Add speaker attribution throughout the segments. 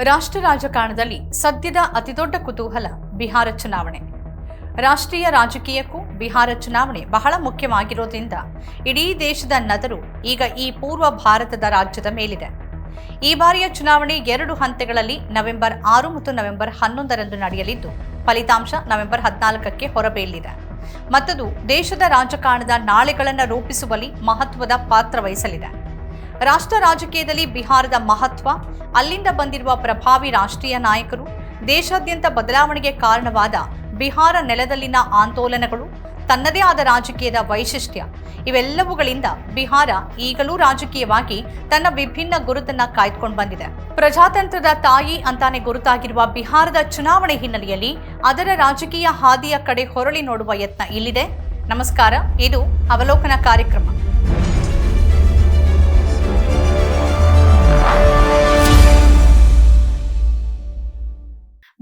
Speaker 1: ರಾಷ್ಟ್ರ ರಾಜಕಾರಣದಲ್ಲಿ ಸದ್ಯದ ಅತಿದೊಡ್ಡ ಕುತೂಹಲ ಬಿಹಾರ ಚುನಾವಣೆ. ರಾಷ್ಟ್ರೀಯ ರಾಜಕೀಯಕ್ಕೂ ಬಿಹಾರ ಚುನಾವಣೆ ಬಹಳ ಮುಖ್ಯವಾಗಿರೋದ್ರಿಂದ ಇಡೀ ದೇಶದ ನದರು ಈಗ ಈ ಪೂರ್ವ ಭಾರತದ ರಾಜ್ಯದ ಮೇಲಿದೆ. ಈ ಬಾರಿಯ ಚುನಾವಣೆ ಎರಡು ಹಂತಗಳಲ್ಲಿ ನವೆಂಬರ್ ಆರು ಮತ್ತು ನವೆಂಬರ್ ಹನ್ನೊಂದರಂದು ನಡೆಯಲಿದ್ದು, ಫಲಿತಾಂಶ ನವೆಂಬರ್ ಹದಿನಾಲ್ಕಕ್ಕೆ ಹೊರಬೀಳಲಿದೆ. ಮತ್ತದು ದೇಶದ ರಾಜಕಾರಣದ ನಾಳೆಗಳನ್ನು ರೂಪಿಸುವಲ್ಲಿ ಮಹತ್ವದ ಪಾತ್ರ ವಹಿಸಲಿದೆ. ರಾಷ್ಟ್ರ ರಾಜಕೀಯದಲ್ಲಿ ಬಿಹಾರದ ಮಹತ್ವ, ಅಲ್ಲಿಂದ ಬಂದಿರುವ ಪ್ರಭಾವಿ ರಾಷ್ಟ್ರೀಯ ನಾಯಕರು, ದೇಶಾದ್ಯಂತ ಬದಲಾವಣೆಗೆ ಕಾರಣವಾದ ಬಿಹಾರ ನೆಲದಲ್ಲಿನ ಆಂದೋಲನಗಳು, ತನ್ನದೇ ಆದ ರಾಜಕೀಯದ ವೈಶಿಷ್ಟ್ಯ, ಇವೆಲ್ಲವುಗಳಿಂದ ಬಿಹಾರ ಈಗಲೂ ರಾಜಕೀಯವಾಗಿ ತನ್ನ ವಿಭಿನ್ನ ಗುರುತನ್ನ ಕಾಯ್ದುಕೊಂಡು ಬಂದಿದೆ. ಪ್ರಜಾತಂತ್ರದ ತಾಯಿ ಅಂತಾನೆ ಗುರುತಾಗಿರುವ ಬಿಹಾರದ ಚುನಾವಣೆ ಹಿನ್ನೆಲೆಯಲ್ಲಿ ಅದರ ರಾಜಕೀಯ ಹಾದಿಯ ಕಡೆ ಹೊರಳಿ ನೋಡುವ ಯತ್ನ ಇಲ್ಲಿದೆ. ನಮಸ್ಕಾರ, ಇದು ಅವಲೋಕನ ಕಾರ್ಯಕ್ರಮ.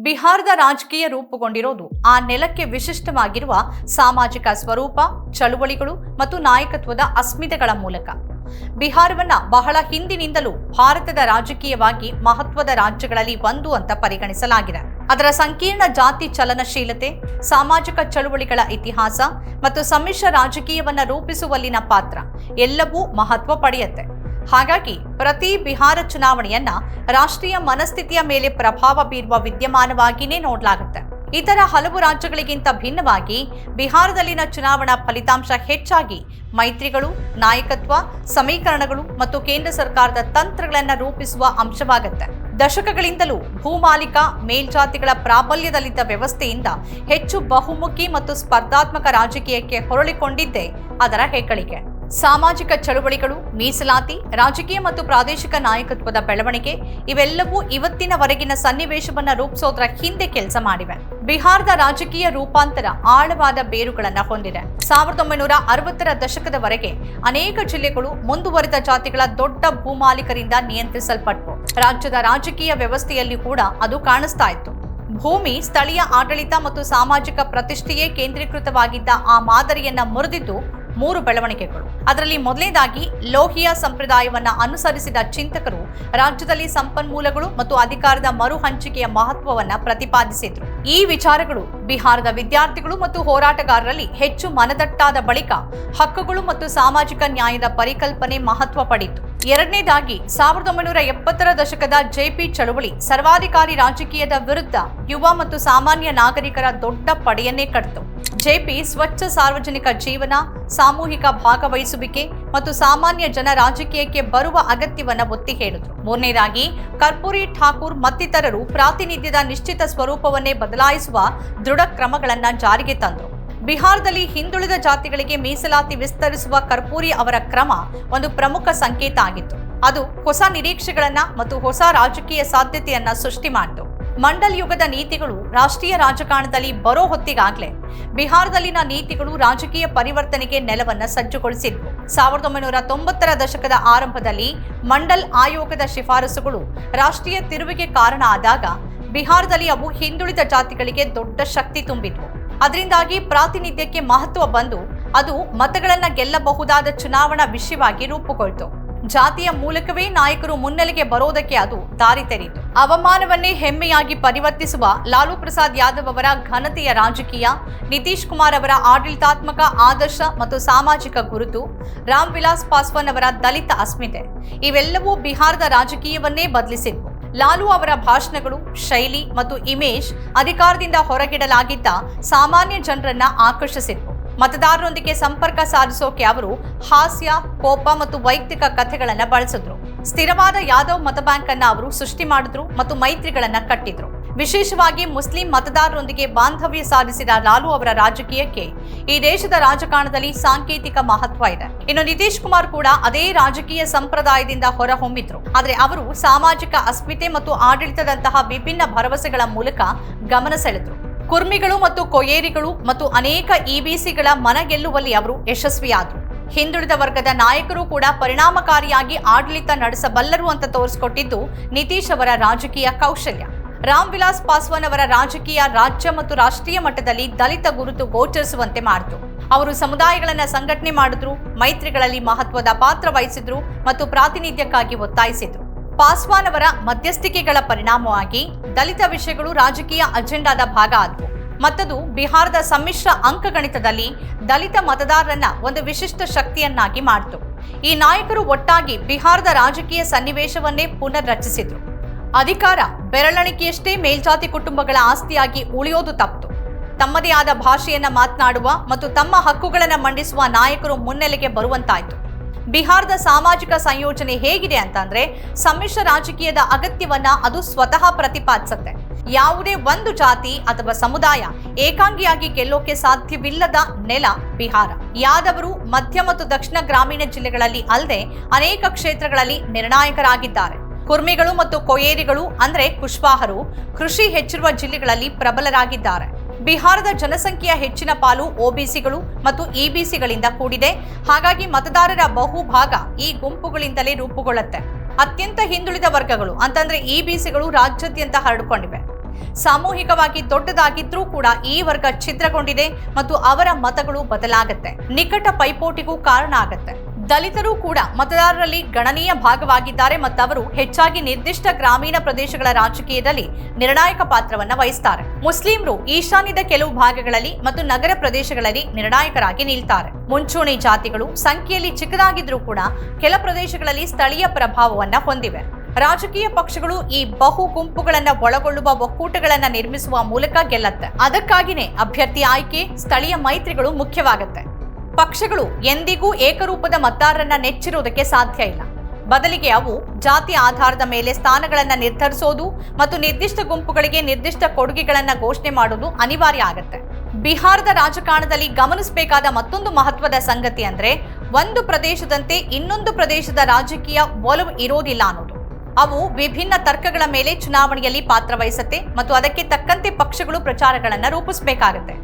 Speaker 1: ಬಿಹಾರದ ರಾಜಕೀಯ ರೂಪುಗೊಂಡಿರೋದು ಆ ನೆಲಕ್ಕೆ ವಿಶಿಷ್ಟವಾಗಿರುವ ಸಾಮಾಜಿಕ ಸ್ವರೂಪ, ಚಳುವಳಿಗಳು ಮತ್ತು ನಾಯಕತ್ವದ ಅಸ್ಮಿತೆಗಳ ಮೂಲಕ. ಬಿಹಾರವನ್ನ ಬಹಳ ಹಿಂದಿನಿಂದಲೂ ಭಾರತದ ರಾಜಕೀಯವಾಗಿ ಮಹತ್ವದ ರಾಜ್ಯಗಳಲ್ಲಿ ಒಂದು ಅಂತ ಪರಿಗಣಿಸಲಾಗಿದೆ. ಅದರ ಸಂಕೀರ್ಣ ಜಾತಿ ಚಲನಶೀಲತೆ, ಸಾಮಾಜಿಕ ಚಳುವಳಿಗಳ ಇತಿಹಾಸ ಮತ್ತು ಸಮ್ಮಿಶ್ರ ರಾಜಕೀಯವನ್ನ ರೂಪಿಸುವಲ್ಲಿನ ಪಾತ್ರ ಎಲ್ಲವೂ ಮಹತ್ವ ಪಡೆಯುತ್ತೆ. ಹಾಗಾಗಿ ಪ್ರತಿ ಬಿಹಾರ ಚುನಾವಣೆಯನ್ನ ರಾಷ್ಟ್ರೀಯ ಮನಸ್ಥಿತಿಯ ಮೇಲೆ ಪ್ರಭಾವ ಬೀರುವ ವಿದ್ಯಮಾನವಾಗಿಯೇ ನೋಡಲಾಗುತ್ತೆ. ಇತರ ಹಲವು ರಾಜ್ಯಗಳಿಗಿಂತ ಭಿನ್ನವಾಗಿ ಬಿಹಾರದಲ್ಲಿನ ಚುನಾವಣಾ ಫಲಿತಾಂಶ ಹೆಚ್ಚಾಗಿ ಮೈತ್ರಿಗಳು, ನಾಯಕತ್ವ, ಸಮೀಕರಣಗಳು ಮತ್ತು ಕೇಂದ್ರ ಸರ್ಕಾರದ ತಂತ್ರಗಳನ್ನು ರೂಪಿಸುವ ಅಂಶವಾಗುತ್ತೆ. ದಶಕಗಳಿಂದಲೂ ಭೂಮಾಲಿಕ, ಮೇಲ್ಜಾತಿಗಳ ಪ್ರಾಬಲ್ಯದಲ್ಲಿದ್ದ ವ್ಯವಸ್ಥೆಯಿಂದ ಹೆಚ್ಚು ಬಹುಮುಖಿ ಮತ್ತು ಸ್ಪರ್ಧಾತ್ಮಕ ರಾಜಕೀಯಕ್ಕೆ ಹೊರಳಿಕೊಂಡಿದ್ದೇ ಅದರ ಹೆಗ್ಗಳಿಕೆ. ಸಾಮಾಜಿಕ ಚಳುವಳಿಗಳು, ಮೀಸಲಾತಿ, ರಾಜಕೀಯ ಮತ್ತು ಪ್ರಾದೇಶಿಕ ನಾಯಕತ್ವದ ಬೆಳವಣಿಗೆ ಇವೆಲ್ಲವೂ ಇವತ್ತಿನವರೆಗಿನ ಸನ್ನಿವೇಶವನ್ನು ರೂಪಿಸೋದ್ರ ಹಿಂದೆ ಕೆಲಸ ಮಾಡಿವೆ. ಬಿಹಾರದ ರಾಜಕೀಯ ರೂಪಾಂತರ ಆಳವಾದ ಬೇರುಗಳನ್ನು ಹೊಂದಿದೆ. ಸಾವಿರದ ಒಂಬೈನೂರ ಅರವತ್ತರ ದಶಕದವರೆಗೆ ಅನೇಕ ಜಿಲ್ಲೆಗಳು ಮುಂದುವರಿದ ಜಾತಿಗಳ ದೊಡ್ಡ ಭೂಮಾಲೀಕರಿಂದ ನಿಯಂತ್ರಿಸಲ್ಪಟ್ಟವು ರಾಜ್ಯದ ರಾಜಕೀಯ ವ್ಯವಸ್ಥೆಯಲ್ಲಿ ಕೂಡ ಅದು ಕಾಣಿಸ್ತಾ ಇತ್ತು. ಭೂಮಿ, ಸ್ಥಳೀಯ ಆಡಳಿತ ಮತ್ತು ಸಾಮಾಜಿಕ ಪ್ರತಿಷ್ಠೆಯೇ ಕೇಂದ್ರೀಕೃತವಾಗಿದ್ದ ಆ ಮಾದರಿಯನ್ನ ಮುರಿದಿದ್ದು ಮೂರು ಬೆಳವಣಿಗೆಗಳು. ಅದರಲ್ಲಿ ಮೊದಲನೇದಾಗಿ ಲೋಹಿಯ ಸಂಪ್ರದಾಯವನ್ನ ಅನುಸರಿಸಿದ ಚಿಂತಕರು ರಾಜ್ಯದಲ್ಲಿ ಸಂಪನ್ಮೂಲಗಳು ಮತ್ತು ಅಧಿಕಾರದ ಮರು ಹಂಚಿಕೆಯ ಮಹತ್ವವನ್ನ ಪ್ರತಿಪಾದಿಸಿದ್ರು. ಈ ವಿಚಾರಗಳು ಬಿಹಾರದ ವಿದ್ಯಾರ್ಥಿಗಳು ಮತ್ತು ಹೋರಾಟಗಾರರಲ್ಲಿ ಹೆಚ್ಚು ಮನದಟ್ಟಾದ ಬಳಿಕ ಹಕ್ಕುಗಳು ಮತ್ತು ಸಾಮಾಜಿಕ ನ್ಯಾಯದ ಪರಿಕಲ್ಪನೆ ಮಹತ್ವ ಪಡೆಯಿತು. ಎರಡನೇದಾಗಿ ಸಾವಿರದ ಒಂಬೈನೂರ ಎಪ್ಪತ್ತರ ದಶಕದ ಜೆಪಿ ಚಳುವಳಿ ಸರ್ವಾಧಿಕಾರಿ ರಾಜಕೀಯದ ವಿರುದ್ಧ ಯುವ ಮತ್ತು ಸಾಮಾನ್ಯ ನಾಗರಿಕರ ದೊಡ್ಡ ಪಡೆಯನ್ನೇ ಕಟ್ಟಿತು ಜೆಪಿ ಸ್ವಚ್ಛ ಸಾರ್ವಜನಿಕ ಜೀವನ, ಸಾಮೂಹಿಕ ಭಾಗವಹಿಸುವಿಕೆ ಮತ್ತು ಸಾಮಾನ್ಯ ಜನ ರಾಜಕೀಯಕ್ಕೆ ಬರುವ ಅಗತ್ಯವನ್ನು ಒತ್ತಿ ಹೇಳಿದರು. ಮೂರನೇದಾಗಿ ಕರ್ಪೂರಿ ಠಾಕೂರ್ ಮತ್ತಿತರರು ಪ್ರಾತಿನಿಧ್ಯದ ನಿಶ್ಚಿತ ಸ್ವರೂಪವನ್ನೇ ಬದಲಾಯಿಸುವ ದೃಢ ಕ್ರಮಗಳನ್ನು ಜಾರಿಗೆ ತಂದರು. ಬಿಹಾರದಲ್ಲಿ ಹಿಂದುಳಿದ ಜಾತಿಗಳಿಗೆ ಮೀಸಲಾತಿ ವಿಸ್ತರಿಸುವ ಕರ್ಪೂರಿ ಅವರ ಕ್ರಮ ಒಂದು ಪ್ರಮುಖ ಸಂಕೇತ ಆಗಿತ್ತು. ಅದು ಹೊಸ ನಿರೀಕ್ಷೆಗಳನ್ನ ಮತ್ತು ಹೊಸ ರಾಜಕೀಯ ಸಾಧ್ಯತೆಯನ್ನ ಸೃಷ್ಟಿ ಮಾಡಿತು. ಮಂಡಲ್ ಯುಗದ ನೀತಿಗಳು ರಾಷ್ಟ್ರೀಯ ರಾಜಕಾರಣದಲ್ಲಿ ಬರೋ ಹೊತ್ತಿಗಾಗ್ಲೇ ಬಿಹಾರದಲ್ಲಿನ ನೀತಿಗಳು ರಾಜಕೀಯ ಪರಿವರ್ತನೆಗೆ ನೆಲವನ್ನ ಸಜ್ಜುಗೊಳಿಸಿದ್ವು. ಸಾವಿರದ ಒಂಬೈನೂರ ತೊಂಬತ್ತರ ದಶಕದ ಆರಂಭದಲ್ಲಿ ಮಂಡಲ್ ಆಯೋಗದ ಶಿಫಾರಸುಗಳು ರಾಷ್ಟ್ರೀಯ ತಿರುವಿಗೆ ಕಾರಣ ಆದಾಗ ಬಿಹಾರದಲ್ಲಿ ಅವು ಹಿಂದುಳಿದ ಜಾತಿಗಳಿಗೆ ದೊಡ್ಡ ಶಕ್ತಿ ತುಂಬಿದ್ವು. ಅದರಿಂದಾಗಿ ಪ್ರಾತಿನಿಧ್ಯಕ್ಕೆ ಮಹತ್ವ ಬಂದು ಅದು ಮತಗಳನ್ನು ಗೆಲ್ಲಬಹುದಾದ ಚುನಾವಣಾ ವಿಷಯವಾಗಿ ರೂಪುಗೊಳ್ತು. ಜಾತಿಯ ಮೂಲಕವೇ ನಾಯಕರು ಮುನ್ನೆಲೆಗೆ ಬರೋದಕ್ಕೆ ಅದು ದಾರಿ ತೆರೀತು ಅವಮಾನವನ್ನೇ ಹೆಮ್ಮೆಯಾಗಿ ಪರಿವರ್ತಿಸುವ ಲಾಲು ಪ್ರಸಾದ್ ಯಾದವ್ ಅವರ ಘನತೆಯ ರಾಜಕೀಯ, ನಿತೀಶ್ ಕುಮಾರ್ ಅವರ ಆಡಳಿತಾತ್ಮಕ ಆದರ್ಶ ಮತ್ತು ಸಾಮಾಜಿಕ ಗುರುತು, ರಾಮ್ ವಿಲಾಸ್ ಪಾಸ್ವಾನ್ ಅವರ ದಲಿತ ಅಸ್ಮಿತೆ, ಇವೆಲ್ಲವೂ ಬಿಹಾರದ ರಾಜಕೀಯವನ್ನೇ ಬದಲಿಸಿದ್ವು. ಲಾಲು ಅವರ ಭಾಷಣಗಳು, ಶೈಲಿ ಮತ್ತು ಇಮೇಜ್ ಅಧಿಕಾರದಿಂದ ಹೊರಗಿಡಲಾಗಿದ್ದ ಸಾಮಾನ್ಯ ಜನರನ್ನ ಆಕರ್ಷಿಸಿದ್ವು ಮತದಾರರೊಂದಿಗೆ ಸಂಪರ್ಕ ಸಾಧಿಸೋಕೆ ಅವರು ಹಾಸ್ಯ, ಕೋಪ ಮತ್ತು ವೈಯಕ್ತಿಕ ಕಥೆಗಳನ್ನ ಬಳಸಿದ್ರು. ಸ್ಥಿರವಾದ ಯಾದವ್ ಮತ ಬ್ಯಾಂಕ್ ಅನ್ನ ಅವರು ಸೃಷ್ಟಿ ಮಾಡಿದ್ರು ಮತ್ತು ಮೈತ್ರಿಗಳನ್ನ ಕಟ್ಟಿದ್ರು. ವಿಶೇಷವಾಗಿ ಮುಸ್ಲಿಂ ಮತದಾರರೊಂದಿಗೆ ಬಾಂಧವ್ಯ ಸಾಧಿಸಿದ ಲಾಲು ಅವರ ರಾಜಕೀಯಕ್ಕೆ ಈ ದೇಶದ ರಾಜಕಾರಣದಲ್ಲಿ ಸಾಂಕೇತಿಕ ಮಹತ್ವ ಇದೆ. ಇನ್ನು ನಿತೀಶ್ ಕುಮಾರ್ ಕೂಡ ಅದೇ ರಾಜಕೀಯ ಸಂಪ್ರದಾಯದಿಂದ ಹೊರಹೊಮ್ಮಿದ್ರು. ಆದರೆ ಅವರು ಸಾಮಾಜಿಕ ಅಸ್ಮಿತೆ ಮತ್ತು ಆಡಳಿತದಂತಹ ವಿಭಿನ್ನ ಭರವಸೆಗಳ ಮೂಲಕ ಗಮನ ಸೆಳೆದ್ರು. ಕುರ್ಮಿಗಳು ಮತ್ತು ಕೊಯೇರಿಗಳು ಮತ್ತು ಅನೇಕ ಇಬಿಸಿಗಳ ಮನಗೆಲ್ಲುವಲ್ಲಿ ಅವರು ಯಶಸ್ವಿಯಾದರು. ಹಿಂದುಳಿದ ವರ್ಗದ ನಾಯಕರು ಕೂಡ ಪರಿಣಾಮಕಾರಿಯಾಗಿ ಆಡಳಿತ ನಡೆಸಬಲ್ಲರು ಅಂತ ತೋರಿಸಿಕೊಟ್ಟಿದ್ದು ನಿತೀಶ್ ಅವರ ರಾಜಕೀಯ ಕೌಶಲ್ಯ. ರಾಮ್ ವಿಲಾಸ್ ಪಾಸ್ವಾನ್ ಅವರ ರಾಜಕೀಯ ರಾಜ್ಯ ಮತ್ತು ರಾಷ್ಟ್ರೀಯ ಮಟ್ಟದಲ್ಲಿ ದಲಿತ ಗುರುತು ಗೋಚರಿಸುವಂತೆ ಮಾಡಿತು. ಅವರು ಸಮುದಾಯಗಳನ್ನು ಸಂಘಟನೆ ಮಾಡಿದ್ರು, ಮೈತ್ರಿಗಳಲ್ಲಿ ಮಹತ್ವದ ಪಾತ್ರ ವಹಿಸಿದ್ರು ಮತ್ತು ಪ್ರಾತಿನಿಧ್ಯಕ್ಕಾಗಿ ಒತ್ತಾಯಿಸಿದ್ರು. ಪಾಸ್ವಾನ್ ಅವರ ಮಧ್ಯಸ್ಥಿಕೆಗಳ ಪರಿಣಾಮವಾಗಿ ದಲಿತ ವಿಷಯಗಳು ರಾಜಕೀಯ ಅಜೆಂಡಾದ ಭಾಗ ಆದವು. ಮತ್ತದು ಬಿಹಾರದ ಸಮ್ಮಿಶ್ರ ಅಂಕಗಣಿತದಲ್ಲಿ ದಲಿತ ಮತದಾರರನ್ನ ಒಂದು ವಿಶಿಷ್ಟ ಶಕ್ತಿಯನ್ನಾಗಿ ಮಾಡಿತು. ಈ ನಾಯಕರು ಒಟ್ಟಾಗಿ ಬಿಹಾರದ ರಾಜಕೀಯ ಸನ್ನಿವೇಶವನ್ನೇ ಪುನರ್ ರಚಿಸಿದ್ರು ಅಧಿಕಾರ, ಬೆರಳಣಿಕೆಯಷ್ಟೇ ಮೇಲ್ಜಾತಿ ಕುಟುಂಬಗಳ ಆಸ್ತಿಯಾಗಿ ಉಳಿಯೋದು ತಪ್ಪು. ತಮ್ಮದೇ ಆದ ಭಾಷೆಯನ್ನ ಮಾತನಾಡುವ ಮತ್ತು ತಮ್ಮ ಹಕ್ಕುಗಳನ್ನು ಮಂಡಿಸುವ ನಾಯಕರು ಮುನ್ನೆಲೆಗೆ ಬರುವಂತಾಯಿತು. ಬಿಹಾರದ ಸಾಮಾಜಿಕ ಸಂಯೋಜನೆ ಹೇಗಿದೆ ಅಂತಂದ್ರೆ, ಸಮ್ಮಿಶ್ರ ರಾಜಕೀಯದ ಅಗತ್ಯವನ್ನ ಅದು ಸ್ವತಃ ಪ್ರತಿಪಾದಿಸುತ್ತೆ. ಯಾವುದೇ ಒಂದು ಜಾತಿ ಅಥವಾ ಸಮುದಾಯ ಏಕಾಂಗಿಯಾಗಿ ಗೆಲ್ಲೋಕೆ ಸಾಧ್ಯವಿಲ್ಲದ ನೆಲ ಬಿಹಾರ. ಯಾದವರು ಮಧ್ಯ ಮತ್ತು ದಕ್ಷಿಣ ಗ್ರಾಮೀಣ ಜಿಲ್ಲೆಗಳಲ್ಲಿ ಅಲ್ಲದೆ ಅನೇಕ ಕ್ಷೇತ್ರಗಳಲ್ಲಿ ನಿರ್ಣಾಯಕರಾಗಿದ್ದಾರೆ. ಕುರ್ಮಿಗಳು ಮತ್ತು ಕೊಯೇರಿಗಳು, ಅಂದರೆ ಕುಶ್ವಾಹರು ಕೃಷಿ ಹೆಚ್ಚಿರುವ ಜಿಲ್ಲೆಗಳಲ್ಲಿ ಪ್ರಬಲರಾಗಿದ್ದಾರೆ. ಬಿಹಾರದ ಜನಸಂಖ್ಯೆಯ ಹೆಚ್ಚಿನ ಪಾಲು ಒಬಿಸಿಗಳು ಮತ್ತು ಇಬಿಸಿಗಳಿಂದ ಕೂಡಿದೆ. ಹಾಗಾಗಿ ಮತದಾರರ ಬಹುಭಾಗ ಈ ಗುಂಪುಗಳಿಂದಲೇ ರೂಪುಗೊಳ್ಳುತ್ತೆ. ಅತ್ಯಂತ ಹಿಂದುಳಿದ ವರ್ಗಗಳು, ಅಂತಂದ್ರೆ ಇಬಿಸಿಗಳು ರಾಜ್ಯಾದ್ಯಂತ ಹರಡಿಕೊಂಡಿವೆ. ಸಾಮೂಹಿಕವಾಗಿ ದೊಡ್ಡದಾಗಿದ್ರೂ ಕೂಡ ಈ ವರ್ಗ ಛಿದ್ರಗೊಂಡಿದೆ ಮತ್ತು ಅವರ ಮತಗಳು ಬದಲಾಗತ್ತೆ. ನಿಕಟ ಪೈಪೋಟಿಗೂ ಕಾರಣ ಆಗತ್ತೆ. ದಲಿತರು ಕೂಡ ಮತದಾರರಲ್ಲಿ ಗಣನೀಯ ಭಾಗವಾಗಿದ್ದಾರೆ ಮತ್ತು ಅವರು ಹೆಚ್ಚಾಗಿ ನಿರ್ದಿಷ್ಟ ಗ್ರಾಮೀಣ ಪ್ರದೇಶಗಳ ರಾಜಕೀಯದಲ್ಲಿ ನಿರ್ಣಾಯಕ ಪಾತ್ರವನ್ನು ವಹಿಸ್ತಾರೆ. ಮುಸ್ಲಿಂರು ಈಶಾನ್ಯದ ಕೆಲವು ಭಾಗಗಳಲ್ಲಿ ಮತ್ತು ನಗರ ಪ್ರದೇಶಗಳಲ್ಲಿ ನಿರ್ಣಾಯಕರಾಗಿ ನಿಲ್ತಾರೆ. ಮುಂಚೂಣಿ ಜಾತಿಗಳು ಸಂಖ್ಯೆಯಲ್ಲಿ ಚಿಕ್ಕದಾಗಿದ್ರೂ ಕೂಡ ಕೆಲ ಪ್ರದೇಶಗಳಲ್ಲಿ ಸ್ಥಳೀಯ ಪ್ರಭಾವವನ್ನು ಹೊಂದಿವೆ. ರಾಜಕೀಯ ಪಕ್ಷಗಳು ಈ ಬಹು ಗುಂಪುಗಳನ್ನ ಒಳಗೊಳ್ಳುವ ಒಕ್ಕೂಟಗಳನ್ನ ನಿರ್ಮಿಸುವ ಮೂಲಕ ಗೆಲ್ಲತ್ತೆ. ಅದಕ್ಕಾಗಿನೇ ಅಭ್ಯರ್ಥಿ ಆಯ್ಕೆ, ಸ್ಥಳೀಯ ಮೈತ್ರಿಗಳು ಮುಖ್ಯವಾಗುತ್ತೆ. ಪಕ್ಷಗಳು ಎಂದಿಗೂ ಏಕರೂಪದ ಮತದಾರರನ್ನ ನೆಚ್ಚಿರುವುದಕ್ಕೆ ಸಾಧ್ಯ ಇಲ್ಲ. ಬದಲಿಗೆ ಅವು ಜಾತಿ ಆಧಾರದ ಮೇಲೆ ಸ್ಥಾನಗಳನ್ನು ನಿರ್ಧರಿಸೋದು ಮತ್ತು ನಿರ್ದಿಷ್ಟ ಗುಂಪುಗಳಿಗೆ ನಿರ್ದಿಷ್ಟ ಕೊಡುಗೆಗಳನ್ನು ಘೋಷಣೆ ಮಾಡೋದು ಅನಿವಾರ್ಯ ಆಗುತ್ತೆ. ಬಿಹಾರದ ರಾಜಕಾರಣದಲ್ಲಿ ಗಮನಿಸಬೇಕಾದ ಮತ್ತೊಂದು ಮಹತ್ವದ ಸಂಗತಿ ಅಂದ್ರೆ ಒಂದು ಪ್ರದೇಶದಂತೆ ಇನ್ನೊಂದು ಪ್ರದೇಶದ ರಾಜಕೀಯ ಒಲವು ಇರೋದಿಲ್ಲ ಅನ್ನೋದು. ಅವು ವಿಭಿನ್ನ ತರ್ಕಗಳ ಮೇಲೆ ಚುನಾವಣೆಯಲ್ಲಿ ಪಾತ್ರ ವಹಿಸುತ್ತೆ ಮತ್ತು ಅದಕ್ಕೆ ತಕ್ಕಂತೆ ಪಕ್ಷಗಳು ಪ್ರಚಾರಗಳನ್ನು ರೂಪಿಸಬೇಕಾಗುತ್ತೆ.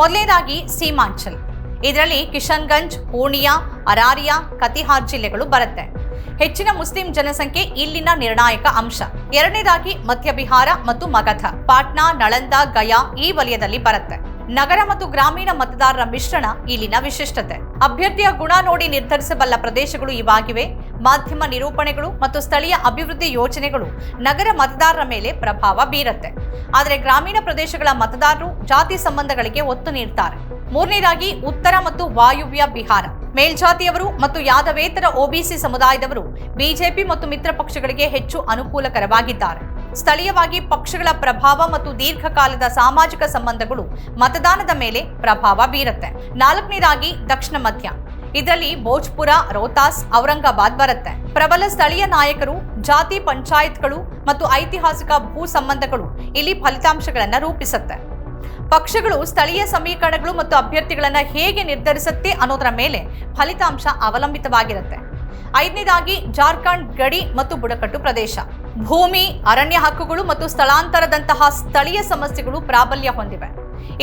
Speaker 1: ಮೊದಲನೇದಾಗಿ ಸೀಮಾಂಚಲ್. ಇದರಲ್ಲಿ ಕಿಶನ್ಗಂಜ್ ಪೂರ್ಣಿಯಾ ಅರಾರಿಯಾ, ಕತಿಹಾರ್ ಜಿಲ್ಲೆಗಳು ಬರುತ್ತೆ. ಹೆಚ್ಚಿನ ಮುಸ್ಲಿಂ ಜನಸಂಖ್ಯೆ ಇಲ್ಲಿನ ನಿರ್ಣಾಯಕ ಅಂಶ. ಎರಡನೇದಾಗಿ ಮಧ್ಯ ಬಿಹಾರ ಮತ್ತು ಮಗಧ, ಪಾಟ್ನಾ, ನಳಂದ, ಗಯಾ ಈ ವಲಯದಲ್ಲಿ ಬರುತ್ತೆ. ನಗರ ಮತ್ತು ಗ್ರಾಮೀಣ ಮತದಾರರ ಮಿಶ್ರಣ ಇಲ್ಲಿನ ವಿಶಿಷ್ಟತೆ. ಅಭ್ಯರ್ಥಿಯ ಗುಣ ನೋಡಿ ನಿರ್ಧರಿಸಬಲ್ಲ ಪ್ರದೇಶಗಳು ಇವಾಗಿವೆ. ಮಾಧ್ಯಮ ನಿರೂಪಣೆಗಳು ಮತ್ತು ಸ್ಥಳೀಯ ಅಭಿವೃದ್ಧಿ ಯೋಜನೆಗಳು ನಗರ ಮತದಾರರ ಮೇಲೆ ಪ್ರಭಾವ ಬೀರುತ್ತೆ. ಆದರೆ ಗ್ರಾಮೀಣ ಪ್ರದೇಶಗಳ ಮತದಾರರು ಜಾತಿ ಸಂಬಂಧಗಳಿಗೆ ಒತ್ತು ನೀಡುತ್ತಾರೆ ಮೂರನೇದಾಗಿ, ಉತ್ತರ ಮತ್ತು ವಾಯುವ್ಯ ಬಿಹಾರ. ಮೇಲ್ಜಾತಿಯವರು ಮತ್ತು ಯಾದವೇತರ ಒಬಿಸಿ ಸಮುದಾಯದವರು ಬಿಜೆಪಿ ಮತ್ತು ಮಿತ್ರ ಪಕ್ಷಗಳಿಗೆ ಹೆಚ್ಚು ಅನುಕೂಲಕರವಾಗಿದ್ದಾರೆ. ಸ್ಥಳೀಯವಾಗಿ ಪಕ್ಷಗಳ ಪ್ರಭಾವ ಮತ್ತು ದೀರ್ಘಕಾಲದ ಸಾಮಾಜಿಕ ಸಂಬಂಧಗಳು ಮತದಾನದ ಮೇಲೆ ಪ್ರಭಾವ ಬೀರುತ್ತೆ. ನಾಲ್ಕನೇದಾಗಿ, ದಕ್ಷಿಣ ಮಧ್ಯ. ಇದರಲ್ಲಿ ಭೋಜ್ಪುರ ರೋಹ್ತಾಸ್ ಔರಂಗಾಬಾದ್ ಬರುತ್ತೆ. ಪ್ರಬಲ ಸ್ಥಳೀಯ ನಾಯಕರು, ಜಾತಿ ಪಂಚಾಯತ್ಗಳು ಮತ್ತು ಐತಿಹಾಸಿಕ ಭೂ ಸಂಬಂಧಗಳು ಇಲ್ಲಿ ಫಲಿತಾಂಶಗಳನ್ನು ರೂಪಿಸುತ್ತೆ. ಪಕ್ಷಗಳು ಸ್ಥಳೀಯ ಸಮೀಕರಣಗಳು ಮತ್ತು ಅಭ್ಯರ್ಥಿಗಳನ್ನು ಹೇಗೆ ನಿರ್ಧರಿಸುತ್ತೆ ಅನ್ನೋದರ ಮೇಲೆ ಫಲಿತಾಂಶ ಅವಲಂಬಿತವಾಗಿರುತ್ತೆ. ಐದನೇದಾಗಿ ಜಾರ್ಖಂಡ್, ಗಡಿ ಮತ್ತು ಬುಡಕಟ್ಟು ಪ್ರದೇಶ. ಭೂಮಿ, ಅರಣ್ಯ ಹಕ್ಕುಗಳು ಮತ್ತು ಸ್ಥಳಾಂತರದಂತಹ ಸ್ಥಳೀಯ ಸಮಸ್ಯೆಗಳು ಪ್ರಾಬಲ್ಯ ಹೊಂದಿವೆ.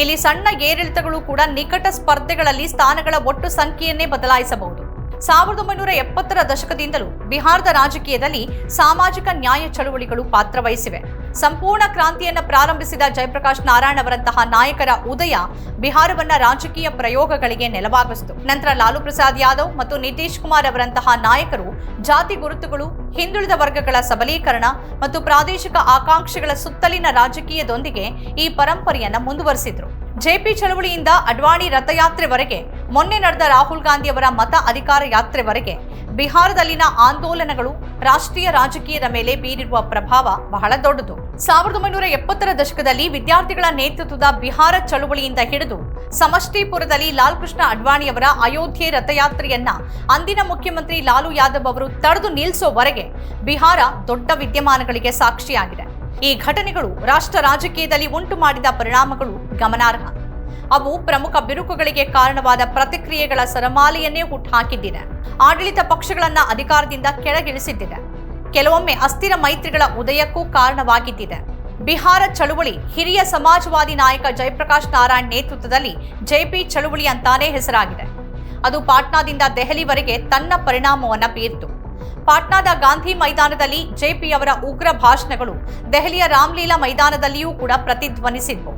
Speaker 1: ಇಲ್ಲಿ ಸಣ್ಣ ಏರಿಳಿತಗಳು ಕೂಡ ನಿಕಟ ಸ್ಪರ್ಧೆಗಳಲ್ಲಿ ಸ್ಥಾನಗಳ ಒಟ್ಟು ಸಂಖ್ಯೆಯನ್ನೇ ಬದಲಾಯಿಸಬಹುದು. ಸಾವಿರದ ಒಂಬೈನೂರ ಎಪ್ಪತ್ತರ ದಶಕದಿಂದಲೂ ಬಿಹಾರದ ರಾಜಕೀಯದಲ್ಲಿ ಸಾಮಾಜಿಕ ನ್ಯಾಯ ಚಳುವಳಿಗಳು ಪಾತ್ರವಹಿಸಿವೆ. ಸಂಪೂರ್ಣ ಕ್ರಾಂತಿಯನ್ನ ಪ್ರಾರಂಭಿಸಿದ ಜಯಪ್ರಕಾಶ್ ನಾರಾಯಣ್ ಅವರಂತಹ ನಾಯಕರ ಉದಯ ಬಿಹಾರವನ್ನ ರಾಜಕೀಯ ಪ್ರಯೋಗಗಳಿಗೆ ನೆಲವಾಗಿಸಿತು. ನಂತರ ಲಾಲು ಪ್ರಸಾದ್ ಯಾದವ್ ಮತ್ತು ನಿತೀಶ್ ಕುಮಾರ್ ಅವರಂತಹ ನಾಯಕರು ಜಾತಿ ಗುರುತುಗಳು, ಹಿಂದುಳಿದ ವರ್ಗಗಳ ಸಬಲೀಕರಣ ಮತ್ತು ಪ್ರಾದೇಶಿಕ ಆಕಾಂಕ್ಷೆಗಳ ಸುತ್ತಲಿನ ರಾಜಕೀಯದೊಂದಿಗೆ ಈ ಪರಂಪರೆಯನ್ನ ಮುಂದುವರೆಸಿದ್ರು. ಜೆಪಿ ಚಳವಳಿಯಿಂದ ಅಡ್ವಾಣಿ ರಥಯಾತ್ರೆವರೆಗೆ ಮೊನ್ನೆ ನಡೆದ ರಾಹುಲ್ ಗಾಂಧಿ ಅವರ ಮತ ಅಧಿಕಾರ ಯಾತ್ರೆವರೆಗೆ ಬಿಹಾರದಲ್ಲಿನ ಆಂದೋಲನಗಳು ರಾಷ್ಟ್ರೀಯ ರಾಜಕೀಯದ ಮೇಲೆ ಬೀರಿರುವ ಪ್ರಭಾವ ಬಹಳ ದೊಡ್ಡದು. ಸಾವಿರದ ಒಂಬೈನೂರ ಎಪ್ಪತ್ತರ ದಶಕದಲ್ಲಿ ವಿದ್ಯಾರ್ಥಿಗಳ ನೇತೃತ್ವದ ಬಿಹಾರ ಚಳುವಳಿಯಿಂದ ಹಿಡಿದು ಸಮಷ್ಟಿಪುರದಲ್ಲಿ ಲಾಲ್ ಕೃಷ್ಣ ಅಡ್ವಾಣಿಯವರ ಅಯೋಧ್ಯೆ ರಥಯಾತ್ರೆಯನ್ನ ಅಂದಿನ ಮುಖ್ಯಮಂತ್ರಿ ಲಾಲು ಯಾದವ್ ಅವರು ತಡೆದು ನಿಲ್ಲಿಸೋವರೆಗೆ ಬಿಹಾರ ದೊಡ್ಡ ವಿದ್ಯಮಾನಗಳಿಗೆ ಸಾಕ್ಷಿಯಾಗಿದೆ. ಈ ಘಟನೆಗಳು ರಾಷ್ಟ್ರ ರಾಜಕೀಯದಲ್ಲಿ ಉಂಟು ಮಾಡಿದ ಪರಿಣಾಮಗಳು ಗಮನಾರ್ಹ. ಅವು ಪ್ರಮುಖ ಬಿರುಕುಗಳಿಗೆ ಕಾರಣವಾದ ಪ್ರತಿಕ್ರಿಯೆಗಳ ಸರಮಾಲೆಯನ್ನೇ ಹುಟ್ಟುಹಾಕಿದ್ದಿದೆ ಆಡಳಿತ ಪಕ್ಷಗಳನ್ನ ಅಧಿಕಾರದಿಂದ ಕೆಳಗಿಳಿಸಿದ್ದಿದೆ. ಕೆಲವೊಮ್ಮೆ ಅಸ್ಥಿರ ಮೈತ್ರಿಗಳ ಉದಯಕ್ಕೂ ಕಾರಣವಾಗಿದ್ದಿದೆ. ಬಿಹಾರ ಚಳುವಳಿ ಹಿರಿಯ ಸಮಾಜವಾದಿ ನಾಯಕ ಜಯಪ್ರಕಾಶ್ ನಾರಾಯಣ್ ನೇತೃತ್ವದಲ್ಲಿ ಜೆಪಿ ಚಳುವಳಿ ಅಂತಾನೇ ಹೆಸರಾಗಿದೆ. ಅದು ಪಾಟ್ನಾದಿಂದ ದೆಹಲಿವರೆಗೆ ತನ್ನ ಪರಿಣಾಮವನ್ನು ಬೀರಿತು. ಪಾಟ್ನಾದ ಗಾಂಧಿ ಮೈದಾನದಲ್ಲಿ ಜೆಪಿ ಅವರ ಉಗ್ರ ಭಾಷಣಗಳು ದೆಹಲಿಯ ರಾಮ್ಲೀಲಾ ಮೈದಾನದಲ್ಲಿಯೂ ಕೂಡ ಪ್ರತಿಧ್ವನಿಸಿದ್ವು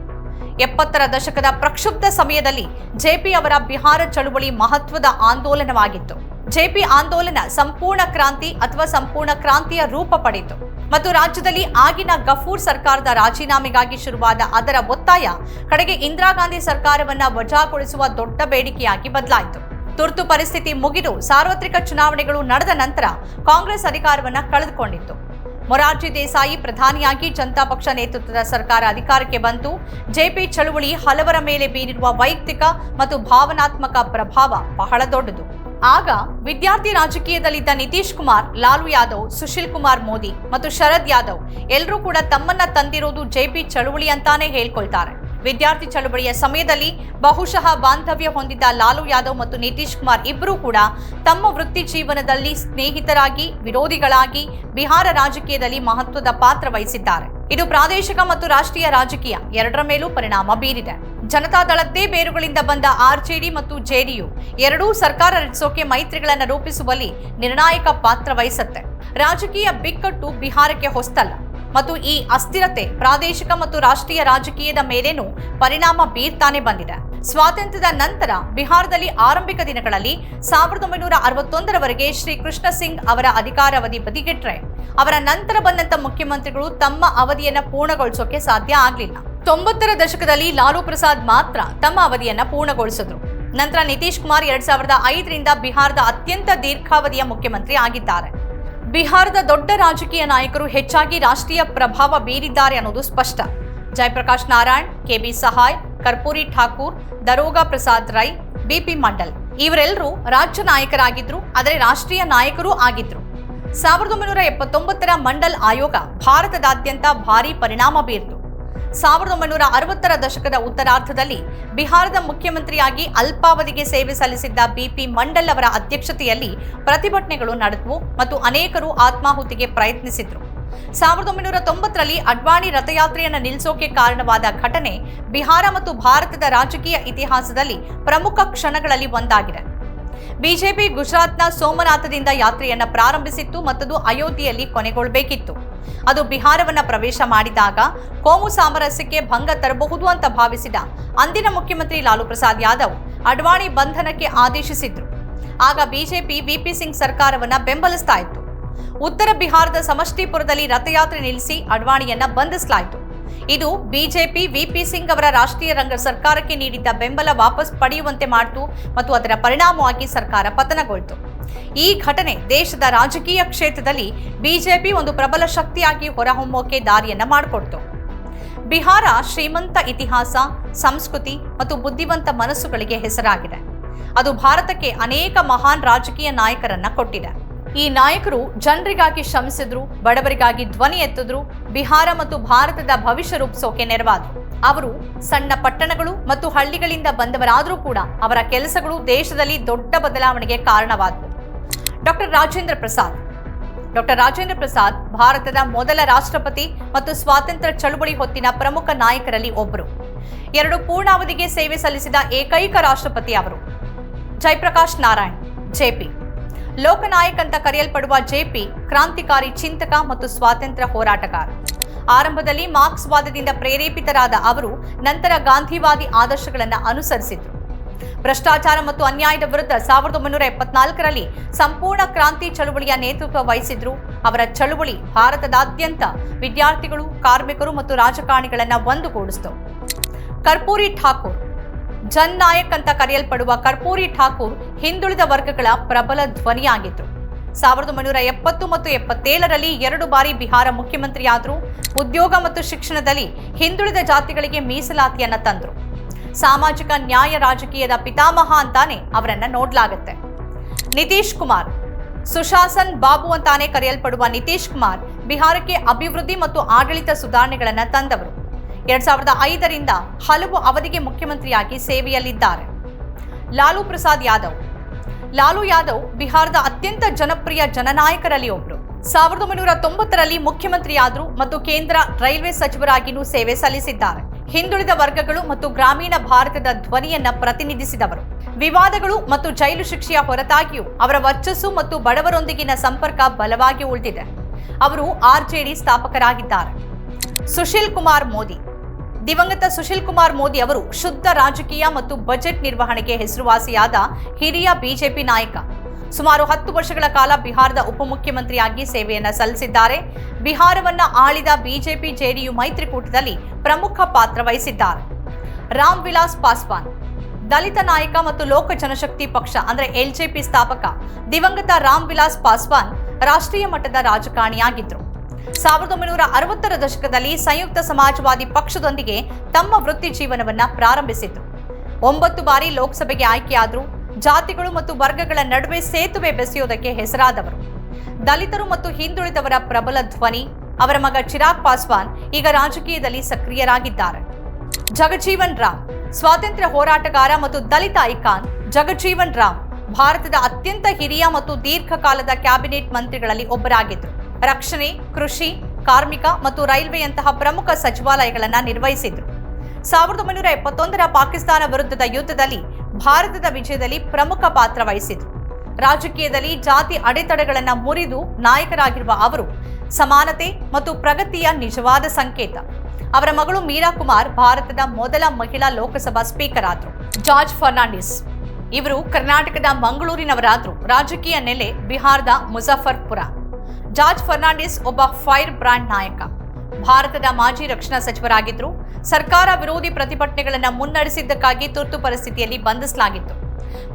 Speaker 1: ಎಪ್ಪತ್ತರ ದಶಕದ ಪ್ರಕ್ಷುಬ್ಧ ಸಮಯದಲ್ಲಿ ಜೆಪಿ ಅವರ ಬಿಹಾರ ಚಳುವಳಿ ಮಹತ್ವದ ಆಂದೋಲನವಾಗಿತ್ತು. ಜೆಪಿ ಆಂದೋಲನ ಸಂಪೂರ್ಣ ಕ್ರಾಂತಿ ಅಥವಾ ಸಂಪೂರ್ಣ ಕ್ರಾಂತಿಯ ರೂಪ ಪಡೆಯಿತು ಮತ್ತು ರಾಜ್ಯದಲ್ಲಿ ಆಗಿನ ಗಫೂರ್ ಸರ್ಕಾರದ ರಾಜೀನಾಮೆಗಾಗಿ ಶುರುವಾದ ಅದರ ಒತ್ತಾಯ ಕಡೆಗೆ ಇಂದಿರಾ ಗಾಂಧಿ ಸರ್ಕಾರವನ್ನ ವಜಾಗೊಳಿಸುವ ದೊಡ್ಡ ಬೇಡಿಕೆಯಾಗಿ ಬದಲಾಯಿತು. ತುರ್ತು ಪರಿಸ್ಥಿತಿ ಮುಗಿದು ಸಾರ್ವತ್ರಿಕ ಚುನಾವಣೆಗಳು ನಡೆದ ನಂತರ ಕಾಂಗ್ರೆಸ್ ಅಧಿಕಾರವನ್ನು ಕಳೆದುಕೊಂಡಿತ್ತು. ಮೊರಾರ್ಜಿ ದೇಸಾಯಿ ಪ್ರಧಾನಿಯಾಗಿ ಜನತಾ ಪಕ್ಷ ನೇತೃತ್ವದ ಸರ್ಕಾರ ಅಧಿಕಾರಕ್ಕೆ ಬಂತು ಜೆಪಿ ಚಳುವಳಿ ಹಲವರ ಮೇಲೆ ಬೀರಿರುವ ವೈಯಕ್ತಿಕ ಮತ್ತು ಭಾವನಾತ್ಮಕ ಪ್ರಭಾವ ಬಹಳ ದೊಡ್ಡದು. ಆಗ ವಿದ್ಯಾರ್ಥಿ ರಾಜಕೀಯದಲ್ಲಿದ್ದ ನಿತೀಶ್ ಕುಮಾರ್, ಲಾಲು ಯಾದವ್, ಸುಶೀಲ್ ಕುಮಾರ್ ಮೋದಿ ಮತ್ತು ಶರದ್ ಯಾದವ್ ಎಲ್ಲರೂ ಕೂಡ ತಮ್ಮನ್ನ ತಂದಿರೋದು ಜೆಪಿ ಚಳುವಳಿ ಅಂತಾನೆ ಹೇಳ್ಕೊಳ್ತಾರೆ. ವಿದ್ಯಾರ್ಥಿ ಚಳುವಳಿಯ ಸಮಯದಲ್ಲಿ ಬಹುಶಃ ಬಾಂಧವ್ಯ ಹೊಂದಿದ್ದ ಲಾಲು ಯಾದವ್ ಮತ್ತು ನಿತೀಶ್ ಕುಮಾರ್ ಇಬ್ಬರೂ ಕೂಡ ತಮ್ಮ ವೃತ್ತಿ ಜೀವನದಲ್ಲಿ ಸ್ನೇಹಿತರಾಗಿ, ವಿರೋಧಿಗಳಾಗಿ ಬಿಹಾರ ರಾಜಕೀಯದಲ್ಲಿ ಮಹತ್ವದ ಪಾತ್ರ ವಹಿಸಿದ್ದಾರೆ. ಇದು ಪ್ರಾದೇಶಿಕ ಮತ್ತು ರಾಷ್ಟ್ರೀಯ ರಾಜಕೀಯ, ಎರಡರ ಮೇಲೂ ಪರಿಣಾಮ ಬೀರಿದೆ. ಜನತಾದಳದ್ದೇ ಬೇರುಗಳಿಂದ ಬಂದ ಆರ್ಜೆಡಿ ಮತ್ತು ಜೆಡಿಯು ಎರಡೂ ಸರ್ಕಾರ ರಚಿಸೋಕೆ ಮೈತ್ರಿಗಳನ್ನು ರೂಪಿಸುವಲ್ಲಿ ನಿರ್ಣಾಯಕ ಪಾತ್ರ ವಹಿಸುತ್ತೆ. ರಾಜಕೀಯ ಬಿಕ್ಕಟ್ಟು ಬಿಹಾರಕ್ಕೆ ಹೊಸ್ತಲ್ಲ. ಮತ್ತು ಈ ಅಸ್ಥಿರತೆ ಪ್ರಾದೇಶಿಕ ಮತ್ತು ರಾಷ್ಟ್ರೀಯ ರಾಜಕೀಯದ ಮೇಲೇನೂ ಪರಿಣಾಮ ಬೀರ್ತಾನೆ ಬಂದಿದೆ. ಸ್ವಾತಂತ್ರ್ಯದ ನಂತರ ಬಿಹಾರದಲ್ಲಿ ಆರಂಭಿಕ ದಿನಗಳಲ್ಲಿ ಸಾವಿರದ ಒಂಬೈನೂರ ಅರವತ್ತೊಂದರವರೆಗೆ ಶ್ರೀ ಕೃಷ್ಣ ಸಿಂಗ್ ಅವರ ಅಧಿಕಾರಾವಧಿ ಬದಿಗಿಟ್ರೆ, ಅವರ ನಂತರ ಬಂದಂತ ಮುಖ್ಯಮಂತ್ರಿಗಳು ತಮ್ಮ ಅವಧಿಯನ್ನು ಪೂರ್ಣಗೊಳಿಸೋಕೆ ಸಾಧ್ಯ ಆಗಲಿಲ್ಲ. ತೊಂಬತ್ತರ ದಶಕದಲ್ಲಿ ಲಾಲು ಪ್ರಸಾದ್ ಮಾತ್ರ ತಮ್ಮ ಅವಧಿಯನ್ನ ಪೂರ್ಣಗೊಳಿಸಿದ್ರು. ನಂತರ ನಿತೀಶ್ ಕುಮಾರ್ ಎರಡ್ ಸಾವಿರದ ಐದರಿಂದ ಬಿಹಾರದ ಅತ್ಯಂತ ದೀರ್ಘಾವಧಿಯ ಮುಖ್ಯಮಂತ್ರಿ ಆಗಿದ್ದಾರೆ. ಬಿಹಾರದ ದೊಡ್ಡ ರಾಜಕೀಯ ನಾಯಕರು ಹೆಚ್ಚಾಗಿ ರಾಷ್ಟ್ರೀಯ ಪ್ರಭಾವ ಬೀರಿದ್ದಾರೆ ಅನ್ನೋದು ಸ್ಪಷ್ಟ. ಜಯಪ್ರಕಾಶ್ ನಾರಾಯಣ್ ಕೆಬಿ ಸಹಾಯ್, ಕರ್ಪೂರಿ ಠಾಕೂರ್, ದರೋಗಾ ಪ್ರಸಾದ್ ರೈ ಬಿಪಿ ಮಂಡಲ್ ಇವರೆಲ್ಲರೂ ರಾಜ್ಯ ನಾಯಕರಾಗಿದ್ರು, ಆದರೆ ರಾಷ್ಟ್ರೀಯ ನಾಯಕರೂ ಆಗಿದ್ರು. ಸಾವಿರದ ಒಂಬೈನೂರ ಎಪ್ಪತ್ತೊಂಬತ್ತರ ಮಂಡಲ್ ಆಯೋಗ ಭಾರತದಾದ್ಯಂತ ಭಾರಿ ಪರಿಣಾಮ ಬೀರ್ತು. ಸಾವಿರದ ಒಂಬೈನೂರ ಅರವತ್ತರ ದಶಕದ ಉತ್ತರಾರ್ಧದಲ್ಲಿ ಬಿಹಾರದ ಮುಖ್ಯಮಂತ್ರಿಯಾಗಿ ಅಲ್ಪಾವಧಿಗೆ ಸೇವೆ ಸಲ್ಲಿಸಿದ್ದ ಬಿಪಿ ಮಂಡಲ್ ಅವರ ಅಧ್ಯಕ್ಷತೆಯಲ್ಲಿ ಪ್ರತಿಭಟನೆಗಳು ನಡೆದವು ಮತ್ತು ಅನೇಕರು ಆತ್ಮಾಹುತಿಗೆ ಪ್ರಯತ್ನಿಸಿದ್ರು. ಸಾವಿರದ ಒಂಬೈನೂರ ತೊಂಬತ್ತರಲ್ಲಿ ಅಡ್ವಾಣಿ ರಥಯಾತ್ರೆಯನ್ನು ನಿಲ್ಲಿಸೋಕೆ ಕಾರಣವಾದ ಘಟನೆ ಬಿಹಾರ ಮತ್ತು ಭಾರತದ ರಾಜಕೀಯ ಇತಿಹಾಸದಲ್ಲಿ ಪ್ರಮುಖ ಕ್ಷಣಗಳಲ್ಲಿ ಒಂದಾಗಿದೆ. ಬಿಜೆಪಿ ಗುಜರಾತ್ನ ಸೋಮನಾಥದಿಂದ ಯಾತ್ರೆಯನ್ನು ಪ್ರಾರಂಭಿಸಿತ್ತು ಮತ್ತದು ಅಯೋಧ್ಯೆಯಲ್ಲಿ ಕೊನೆಗೊಳ್ಳಬೇಕಿತ್ತು ಅದು ಬಿಹಾರವನ್ನು ಪ್ರವೇಶ ಮಾಡಿದಾಗ ಕೋಮು ಸಾಮರಸ್ಯಕ್ಕೆ ಭಂಗ ತರಬಹುದು ಅಂತ ಭಾವಿಸಿದ ಅಂದಿನ ಮುಖ್ಯಮಂತ್ರಿ ಲಾಲು ಪ್ರಸಾದ್ ಯಾದವ್ ಅಡ್ವಾಣಿ ಬಂಧನಕ್ಕೆ ಆದೇಶಿಸಿದ್ರು. ಆಗ ಬಿಜೆಪಿ ವಿಪಿ ಸಿಂಗ್ ಸರ್ಕಾರವನ್ನು ಬೆಂಬಲಿಸ್ತಾ ಇತ್ತು. ಉತ್ತರ ಬಿಹಾರದ ಸಮಷ್ಟಿಪುರದಲ್ಲಿ ರಥಯಾತ್ರೆ ನಿಲ್ಲಿಸಿ ಅಡ್ವಾಣಿಯನ್ನ ಬಂಧಿಸಲಾಯಿತು. ಇದು ಬಿಜೆಪಿ, ವಿಪಿ ಸಿಂಗ್ ಅವರ ರಾಷ್ಟ್ರೀಯ ರಂಗ ಸರ್ಕಾರಕ್ಕೆ ನೀಡಿದ್ದ ಬೆಂಬಲ ವಾಪಸ್ ಪಡೆಯುವಂತೆ ಮಾಡಿತು ಮತ್ತು ಅದರ ಪರಿಣಾಮವಾಗಿ ಸರ್ಕಾರ ಪತನಗೊಳ್ತು. ಈ ಘಟನೆ ದೇಶದ ರಾಜಕೀಯ ಕ್ಷೇತ್ರದಲ್ಲಿ ಬಿಜೆಪಿ ಒಂದು ಪ್ರಬಲ ಶಕ್ತಿಯಾಗಿ ಹೊರಹೊಮ್ಮೋಕೆ ದಾರಿಯನ್ನ ಮಾಡಿಕೊಡ್ತು. ಬಿಹಾರ ಶ್ರೀಮಂತ ಇತಿಹಾಸ, ಸಂಸ್ಕೃತಿ ಮತ್ತು ಬುದ್ಧಿವಂತ ಮನಸ್ಸುಗಳಿಗೆ ಹೆಸರಾಗಿದೆ. ಅದು ಭಾರತಕ್ಕೆ ಅನೇಕ ಮಹಾನ್ ರಾಜಕೀಯ ನಾಯಕರನ್ನ ಕೊಟ್ಟಿದೆ. ಈ ನಾಯಕರು ಜನರಿಗಾಗಿ ಶ್ರಮಿಸಿದ್ರು, ಬಡವರಿಗಾಗಿ ಧ್ವನಿ ಎತ್ತಿದ್ರು, ಬಿಹಾರ ಮತ್ತು ಭಾರತದ ಭವಿಷ್ಯ ರೂಪಿಸೋಕೆ ನೆರವಾದ್ರು. ಅವರು ಸಣ್ಣ ಪಟ್ಟಣಗಳು ಮತ್ತು ಹಳ್ಳಿಗಳಿಂದ ಬಂದವರಾದರೂ ಕೂಡ ಅವರ ಕೆಲಸಗಳು ದೇಶದಲ್ಲಿ ದೊಡ್ಡ ಬದಲಾವಣೆಗೆ ಕಾರಣವಾದವು. ಡಾಕ್ಟರ್ ರಾಜೇಂದ್ರ ಪ್ರಸಾದ್. ಡಾಕ್ಟರ್ ರಾಜೇಂದ್ರ ಪ್ರಸಾದ್ ಭಾರತದ ಮೊದಲ ರಾಷ್ಟ್ರಪತಿ ಮತ್ತು ಸ್ವಾತಂತ್ರ್ಯ ಚಳುವಳಿ ಹೊತ್ತಿನ ಪ್ರಮುಖ ನಾಯಕರಲ್ಲಿ ಒಬ್ಬರು ಎರಡು ಪೂರ್ಣಾವಧಿಗೆ ಸೇವೆ ಸಲ್ಲಿಸಿದ ಏಕೈಕ ರಾಷ್ಟ್ರಪತಿ ಅವರು. ಜಯಪ್ರಕಾಶ್ ನಾರಾಯಣ್ ಜೆಪಿ ಲೋಕನಾಯಕ್ ಅಂತ ಕರೆಯಲ್ಪಡುವ ಜೆಪಿ ಕ್ರಾಂತಿಕಾರಿ ಚಿಂತಕ ಮತ್ತು ಸ್ವಾತಂತ್ರ್ಯ ಹೋರಾಟಗಾರ. ಆರಂಭದಲ್ಲಿ ಮಾರ್ಕ್ಸ್ವಾದದಿಂದ ಪ್ರೇರೇಪಿತರಾದ ಅವರು ನಂತರ ಗಾಂಧಿವಾದಿ ಆದರ್ಶಗಳನ್ನು ಅನುಸರಿಸಿದ್ರು. ಭ್ರಷ್ಟಾಚಾರ ಮತ್ತು ಅನ್ಯಾಯದ ವಿರುದ್ಧ ಸಾವಿರದ ಒಂಬೈನೂರ ಎಪ್ಪತ್ನಾಲ್ಕರಲ್ಲಿ ಸಂಪೂರ್ಣ ಕ್ರಾಂತಿ ಚಳುವಳಿಯ ನೇತೃತ್ವ ವಹಿಸಿದ್ರು. ಅವರ ಚಳುವಳಿ ಭಾರತದಾದ್ಯಂತ ವಿದ್ಯಾರ್ಥಿಗಳು, ಕಾರ್ಮಿಕರು ಮತ್ತು ರಾಜಕಾರಣಿಗಳನ್ನು ಒಂದುಗೂಡಿಸಿತು. ಕರ್ಪೂರಿ ಠಾಕೂರ್ ಜನ್ ನಾಯಕ್ ಅಂತ ಕರೆಯಲ್ಪಡುವ ಕರ್ಪೂರಿ ಠಾಕೂರ್ ಹಿಂದುಳಿದ ವರ್ಗಗಳ ಪ್ರಬಲ ಧ್ವನಿಯಾಗಿದ್ರು. ಸಾವಿರದ ಒಂಬೈನೂರ ಎಪ್ಪತ್ತು ಮತ್ತು ಎಪ್ಪತ್ತೇಳರಲ್ಲಿ ಎರಡು ಬಾರಿ ಬಿಹಾರ ಮುಖ್ಯಮಂತ್ರಿಯಾದರು. ಉದ್ಯೋಗ ಮತ್ತು ಶಿಕ್ಷಣದಲ್ಲಿ ಹಿಂದುಳಿದ ಜಾತಿಗಳಿಗೆ ಮೀಸಲಾತಿಯನ್ನು ತಂದರು. ಸಾಮಾಜಿಕ ನ್ಯಾಯ ರಾಜಕೀಯದ ಪಿತಾಮಹ ಅಂತಾನೆ ಅವರನ್ನು ನೋಡಲಾಗುತ್ತೆ. ನಿತೀಶ್ ಕುಮಾರ್, ಸುಶಾಸನ್ ಬಾಬು ಅಂತಾನೆ ಕರೆಯಲ್ಪಡುವ ನಿತೀಶ್ ಕುಮಾರ್ ಬಿಹಾರಕ್ಕೆ ಅಭಿವೃದ್ಧಿ ಮತ್ತು ಆಡಳಿತ ಸುಧಾರಣೆಗಳನ್ನು ತಂದವರು. ಎರಡ್ ಸಾವಿರದ ಐದರಿಂದ ಹಲವು ಅವಧಿಗೆ ಮುಖ್ಯಮಂತ್ರಿಯಾಗಿ ಸೇವೆಯಲ್ಲಿದ್ದಾರೆ. ಲಾಲು ಪ್ರಸಾದ್ ಯಾದವ್. ಲಾಲು ಯಾದವ್ ಬಿಹಾರದ ಅತ್ಯಂತ ಜನಪ್ರಿಯ ಜನನಾಯಕರಲ್ಲಿ ಒಬ್ಬರು ಸಾವಿರದ ಒಂಬೈನೂರ ತೊಂಬತ್ತರಲ್ಲಿ ಮುಖ್ಯಮಂತ್ರಿಯಾದರು ಮತ್ತು ಕೇಂದ್ರ ರೈಲ್ವೆ ಸಚಿವರಾಗಿಯೂ ಸೇವೆ ಸಲ್ಲಿಸಿದ್ದಾರೆ. ಹಿಂದುಳಿದ ವರ್ಗಗಳು ಮತ್ತು ಗ್ರಾಮೀಣ ಭಾರತದ ಧ್ವನಿಯನ್ನ ಪ್ರತಿನಿಧಿಸಿದವರು. ವಿವಾದಗಳು ಮತ್ತು ಜೈಲು ಶಿಕ್ಷೆಯ ಹೊರತಾಗಿಯೂ ಅವರ ವರ್ಚಸ್ಸು ಮತ್ತು ಬಡವರೊಂದಿಗಿನ ಸಂಪರ್ಕ ಬಲವಾಗಿ ಉಳಿದಿದೆ. ಅವರು ಆರ್ಜೆಡಿ ಸ್ಥಾಪಕರಾಗಿದ್ದಾರೆ. ಸುಶೀಲ್ ಕುಮಾರ್ ಮೋದಿ. ದಿವಂಗತ ಸುಶೀಲ್ ಕುಮಾರ್ ಮೋದಿ ಅವರು ಶುದ್ಧ ರಾಜಕೀಯ ಮತ್ತು ಬಜೆಟ್ ನಿರ್ವಹಣೆಗೆ ಹೆಸರುವಾಸಿಯಾದ ಹಿರಿಯ ಬಿಜೆಪಿ ನಾಯಕ. ಸುಮಾರು ಹತ್ತು ವರ್ಷಗಳ ಕಾಲ ಬಿಹಾರದ ಉಪಮುಖ್ಯಮಂತ್ರಿಯಾಗಿ ಸೇವೆಯನ್ನು ಸಲ್ಲಿಸಿದ್ದಾರೆ. ಬಿಹಾರವನ್ನ ಆಳಿದ ಬಿಜೆಪಿ ಜೆಡಿಯು ಮೈತ್ರಿಕೂಟದಲ್ಲಿ ಪ್ರಮುಖ ಪಾತ್ರ ವಹಿಸಿದ್ದಾರೆ. ರಾಮ್ ವಿಲಾಸ್ ಪಾಸ್ವಾನ್, ದಲಿತ ನಾಯಕ ಮತ್ತು ಲೋಕ ಜನಶಕ್ತಿ ಪಕ್ಷ ಅಂದ್ರೆ ಎಲ್ಜೆಪಿ ಸ್ಥಾಪಕ ದಿವಂಗತ ರಾಮ್ ವಿಲಾಸ್ ಪಾಸ್ವಾನ್ ರಾಷ್ಟ್ರೀಯ ಮಟ್ಟದ ರಾಜಕಾರಣಿಯಾಗಿದ್ರು. ಸಾವಿರದ ಒಂಬೈನೂರ ಅರವತ್ತರ ದಶಕದಲ್ಲಿ ಸಂಯುಕ್ತ ಸಮಾಜವಾದಿ ಪಕ್ಷದೊಂದಿಗೆ ತಮ್ಮ ವೃತ್ತಿ ಜೀವನವನ್ನ ಪ್ರಾರಂಭಿಸಿದ್ರು ಒಂಬತ್ತು ಬಾರಿ ಲೋಕಸಭೆಗೆ ಆಯ್ಕೆಯಾದ್ರು, ಜಾತಿಗಳು ಮತ್ತು ವರ್ಗಗಳ ನಡುವೆ ಸೇತುವೆ ಬೆಸೆಯುವುದಕ್ಕೆ ಹೆಸರಾದವರು. ದಲಿತರು ಮತ್ತು ಹಿಂದುಳಿದವರ ಪ್ರಬಲ ಧ್ವನಿ, ಅವರ ಮಗ ಚಿರಾಗ್ ಪಾಸ್ವಾನ್ ಈಗ ರಾಜಕೀಯದಲ್ಲಿ ಸಕ್ರಿಯರಾಗಿದ್ದಾರೆ. ಜಗಜೀವನ್ ರಾಮ್, ಸ್ವಾತಂತ್ರ್ಯ ಹೋರಾಟಗಾರ ಮತ್ತು ದಲಿತ ಐಕಾನ್ ಜಗಜೀವನ್ ರಾಮ್, ಭಾರತದ ಅತ್ಯಂತ ಹಿರಿಯ ಮತ್ತು ದೀರ್ಘಕಾಲದ ಕ್ಯಾಬಿನೆಟ್ ಮಂತ್ರಿಗಳಲ್ಲಿ ಒಬ್ಬರಾಗಿದ್ದರು. ರಕ್ಷಣೆ, ಕೃಷಿ, ಕಾರ್ಮಿಕ ಮತ್ತು ರೈಲ್ವೆಯಂತಹ ಪ್ರಮುಖ ಸಚಿವಾಲಯಗಳನ್ನು ನಿರ್ವಹಿಸಿದ್ರು. ಸಾವಿರದ ಒಂಬೈನೂರ ಎಪ್ಪತ್ತೊಂದರ ಪಾಕಿಸ್ತಾನ ವಿರುದ್ಧದ ಯುದ್ಧದಲ್ಲಿ ಭಾರತದ ವಿಜಯದಲ್ಲಿ ಪ್ರಮುಖ ಪಾತ್ರ ವಹಿಸಿದ್ರು. ರಾಜಕೀಯದಲ್ಲಿ ಜಾತಿ ಅಡೆತಡೆಗಳನ್ನು ಮುರಿದು ನಾಯಕರಾಗಿರುವ ಅವರು ಸಮಾನತೆ ಮತ್ತು ಪ್ರಗತಿಯ ನಿಜವಾದ ಸಂಕೇತ. ಅವರ ಮಗಳು ಮೀರಾ ಕುಮಾರ್ ಭಾರತದ ಮೊದಲ ಮಹಿಳಾ ಲೋಕಸಭಾ ಸ್ಪೀಕರ್ ಆದರು. ಜಾರ್ಜ್ ಫರ್ನಾಂಡಿಸ್ ಇವರು ಕರ್ನಾಟಕದ ಮಂಗಳೂರಿನವರಾದರು. ರಾಜಕೀಯ ನೆಲೆ ಬಿಹಾರದ ಮುಜಫರ್ಪುರ. ಜಾರ್ಜ್ ಫರ್ನಾಂಡಿಸ್ ಒಬ್ಬ ಫೈರ್ ಬ್ರಾಂಡ್ ನಾಯಕ. ಭಾರತದ ಮಾಜಿ ರಕ್ಷಣಾ ಸಚಿವರಾಗಿದ್ದರು. ಸರ್ಕಾರ ವಿರೋಧಿ ಪ್ರತಿಭಟನೆಗಳನ್ನು ಮುನ್ನಡೆಸಿದ್ದಕ್ಕಾಗಿ ತುರ್ತು ಪರಿಸ್ಥಿತಿಯಲ್ಲಿ ಬಂಧಿಸಲಾಗಿತ್ತು.